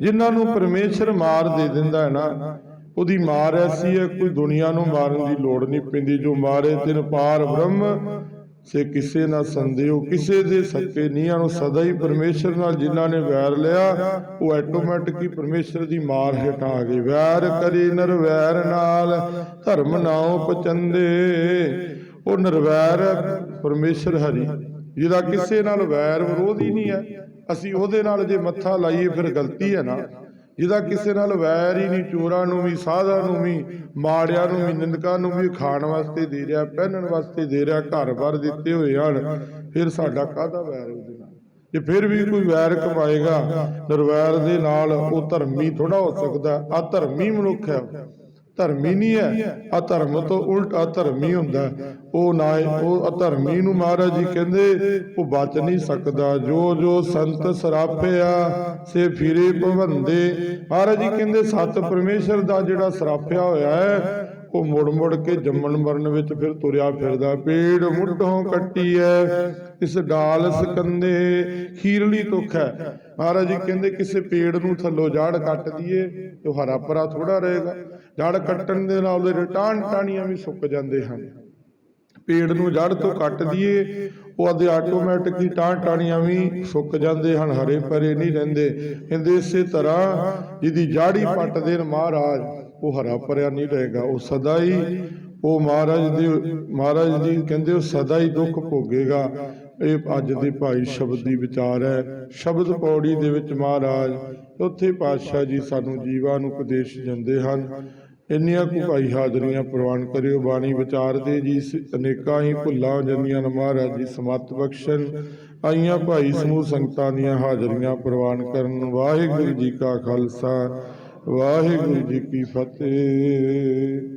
ਜਿਨ੍ਹਾਂ ਨੂੰ ਪਰਮੇਸ਼ਰ ਮਾਰ ਦੇ ਦਿੰਦਾ ਹੈ ਨਾ ਉਹਦੀ ਮਾਰ ਐਸੀ ਹੈ ਕੋਈ ਦੁਨੀਆ ਨੂੰ ਮਾਰਨ ਦੀ ਲੋੜ ਨਹੀਂ ਪੈਂਦੀ। ਜੋ ਮਾਰੇ ਤਿਨ ਪਾਰ ਬ੍ਰਹਮ ਸੇ ਕਿਸੇ ਨਾ ਸੰਦੇਹ ਕਿਸੇ ਦੇ ਸੱਚੇ ਨੀਆਂ ਨੂੰ ਸਦਾ ਹੀ ਪਰਮੇਸ਼ਰ ਨਾਲ ਜਿਨ੍ਹਾਂ ਨੇ ਵੈਰ ਲਿਆ ਉਹ ਆਟੋਮੈਟਿਕ ਹੀ ਪਰਮੇਸ਼ਰ ਦੀ ਮਾਰ ਆ ਗਏ। ਵੈਰ ਕਰੀ ਨਰਵੈਰ ਨਾਲ ਧਰਮ ਨਾਉ ਪਚੰਦੇ। ਉਹ ਨਰਵੈਰ ਪਰਮੇਸ਼ਰ ਹਰੀ ਜਿਹਦਾ ਕਿਸੇ ਨਾਲ ਵੈਰ ਵਿਰੋਧ ਹੀ ਨਹੀਂ ਹੈ। ਅਸੀਂ ਉਹਦੇ ਨਾਲ ਜੇ ਮੱਥਾ ਲਾਈਏ ਫਿਰ ਗਲਤੀ ਹੈ ਨਾ। ਜਿਹਦਾ ਕਿਸੇ ਨਾਲ ਵੈਰ ਹੀ ਨਹੀਂ, ਚੋਰਾਂ ਨੂੰ ਵੀ, ਸਾਧਾਂ ਨੂੰ ਵੀ, ਮਾੜਿਆਂ ਨੂੰ ਵੀ, ਨਿੰਦਕਾਂ ਨੂੰ ਵੀ ਖਾਣ ਵਾਸਤੇ ਦੇ ਰਿਹਾ, ਪਹਿਨਣ ਵਾਸਤੇ ਦੇ ਰਿਹਾ ਘਰ-ਬਾਰ ਦਿੱਤੇ ਹੋਏ ਹਨ। ਫਿਰ ਸਾਡਾ ਕਾਹਦਾ ਵੈਰ ਉਹਦੇ ਨਾਲ? ਜੇ ਫਿਰ ਵੀ ਕੋਈ ਵੈਰ ਕਮਾਏਗਾ, ਨਿਰਵੈਰ ਦੇ ਨਾਲ ਉਹ ਧਰਮੀ ਥੋੜਾ ਹੋ ਸਕਦਾ ਆ ਧਰਮੀ ਮਨੁੱਖ ਹੈ ਧਰਮੀ ਨਹੀਂ ਹੈ। ਆ ਧਰਮ ਤੋਂ ਉਲਟ ਆ ਧਰਮੀ ਹੁੰਦਾ ਉਹ ਨਾ ਉਹ ਅਧਰਮੀ ਨੂੰ ਮਹਾਰਾਜ ਜੀ ਕਹਿੰਦੇ, ਉਹ ਬਚ ਨਹੀਂ ਸਕਦਾ। ਜੋ ਜੋ ਸੰਤ ਸਰਾਪਿਆ, ਸੇ ਫਿਰੇ ਭਵੰਦੇ। ਮਹਾਰਾਜ ਜੀ ਕਹਿੰਦੇ, ਸਤ ਪਰਮੇਸ਼ਰ ਦਾ ਜਿਹੜਾ ਸਰਾਪਿਆ ਹੋਇਆ ਹੈ, ਉਹ ਮੁੜ ਮੁੜ ਕੇ ਜੰਮਣ ਮਰਨ ਵਿੱਚ ਫਿਰ ਤੁਰਿਆ ਫਿਰਦਾ। ਪੇੜ ਮੁੱਢੋਂ ਕੱਟੀ ਐ ਇਸ ਡਾਲ ਸਕੰਦੇ ਖੀਰਲੀ ਤੁਖ ਹੈ। ਮਹਾਰਾਜ ਜੀ ਕਹਿੰਦੇ, ਕਿਸੇ ਪੇੜ ਨੂੰ ਥੱਲੋਂ ਜਾੜ ਕੱਟ ਦਈਏ, ਤੇ ਉਹ ਹਰਾ ਭਰਾ ਥੋੜਾ ਰਹੇਗਾ। ਜੜ ਕੱਟਣ ਦੇ ਨਾਲ ਉਹਦੇ ਟਾਹਣ ਟਾਣੀਆਂ ਵੀ ਸੁੱਕ ਜਾਂਦੇ ਹਨ। ਪੇੜ ਨੂੰ ਜੜ ਤੋਂ ਕੱਟ ਦਈਏ, ਉਹ ਆਦੇ ਆਟੋਮੈਟਿਕ ਹੀ ਟਾਂ ਟਾਣੀਆਂ ਵੀ ਸੁੱਕ ਜਾਂਦੇ ਹਨ, ਹਰੇ ਭਰੇ ਨਹੀਂ ਰਹਿੰਦੇ। ਕਹਿੰਦੇ ਇਸੇ ਤਰ੍ਹਾਂ ਜਿਹਦੀ ਜਾੜੀ ਪੱਟ ਦੇਣ ਮਹਾਰਾਜ, ਉਹ ਹਰਾ ਭਰਿਆ ਨਹੀਂ ਰਹੇਗਾ, ਉਹ ਸਦਾ ਹੀ ਉਹ ਮਹਾਰਾਜ ਦੀ, ਮਹਾਰਾਜ ਜੀ ਕਹਿੰਦੇ ਉਹ ਸਦਾ ਹੀ ਦੁੱਖ ਭੋਗੇਗਾ। ਇਹ ਅੱਜ ਦੇ ਭਾਈ ਸ਼ਬਦ ਦੀ ਵਿਚਾਰ ਹੈ। ਸ਼ਬਦ ਪੌੜੀ ਦੇ ਵਿੱਚ ਮਹਾਰਾਜ ਉੱਥੇ ਪਾਤਸ਼ਾਹ ਜੀ ਸਾਨੂੰ ਜੀਵਾਂ ਨੂੰ ਉਪਦੇਸ਼ ਦਿੰਦੇ ਹਨ। ਇੰਨੀਆਂ ਕੁ ਭਾਈ ਹਾਜ਼ਰੀਆਂ ਪ੍ਰਵਾਨ ਕਰਿਓ, ਬਾਣੀ ਵਿਚਾਰ ਦੇ ਜੀ, ਸ- ਅਨੇਕਾਂ ਹੀ ਭੁੱਲਾਂ ਜੰਦੀਆਂ ਨੂੰ ਮਹਾਰਾਜ ਜੀ, ਸਮਤ ਬਖਸ਼ਣ। ਆਈਆਂ ਭਾਈ ਸਮੂਹ ਸੰਗਤਾਂ ਦੀਆਂ ਹਾਜ਼ਰੀਆਂ ਪ੍ਰਵਾਨ ਕਰਨ। ਵਾਹਿਗੁਰੂ ਜੀ ਕਾ ਖਾਲਸਾ, ਵਾਹਿਗੁਰੂ ਜੀ ਕੀ ਫਤਿਹ।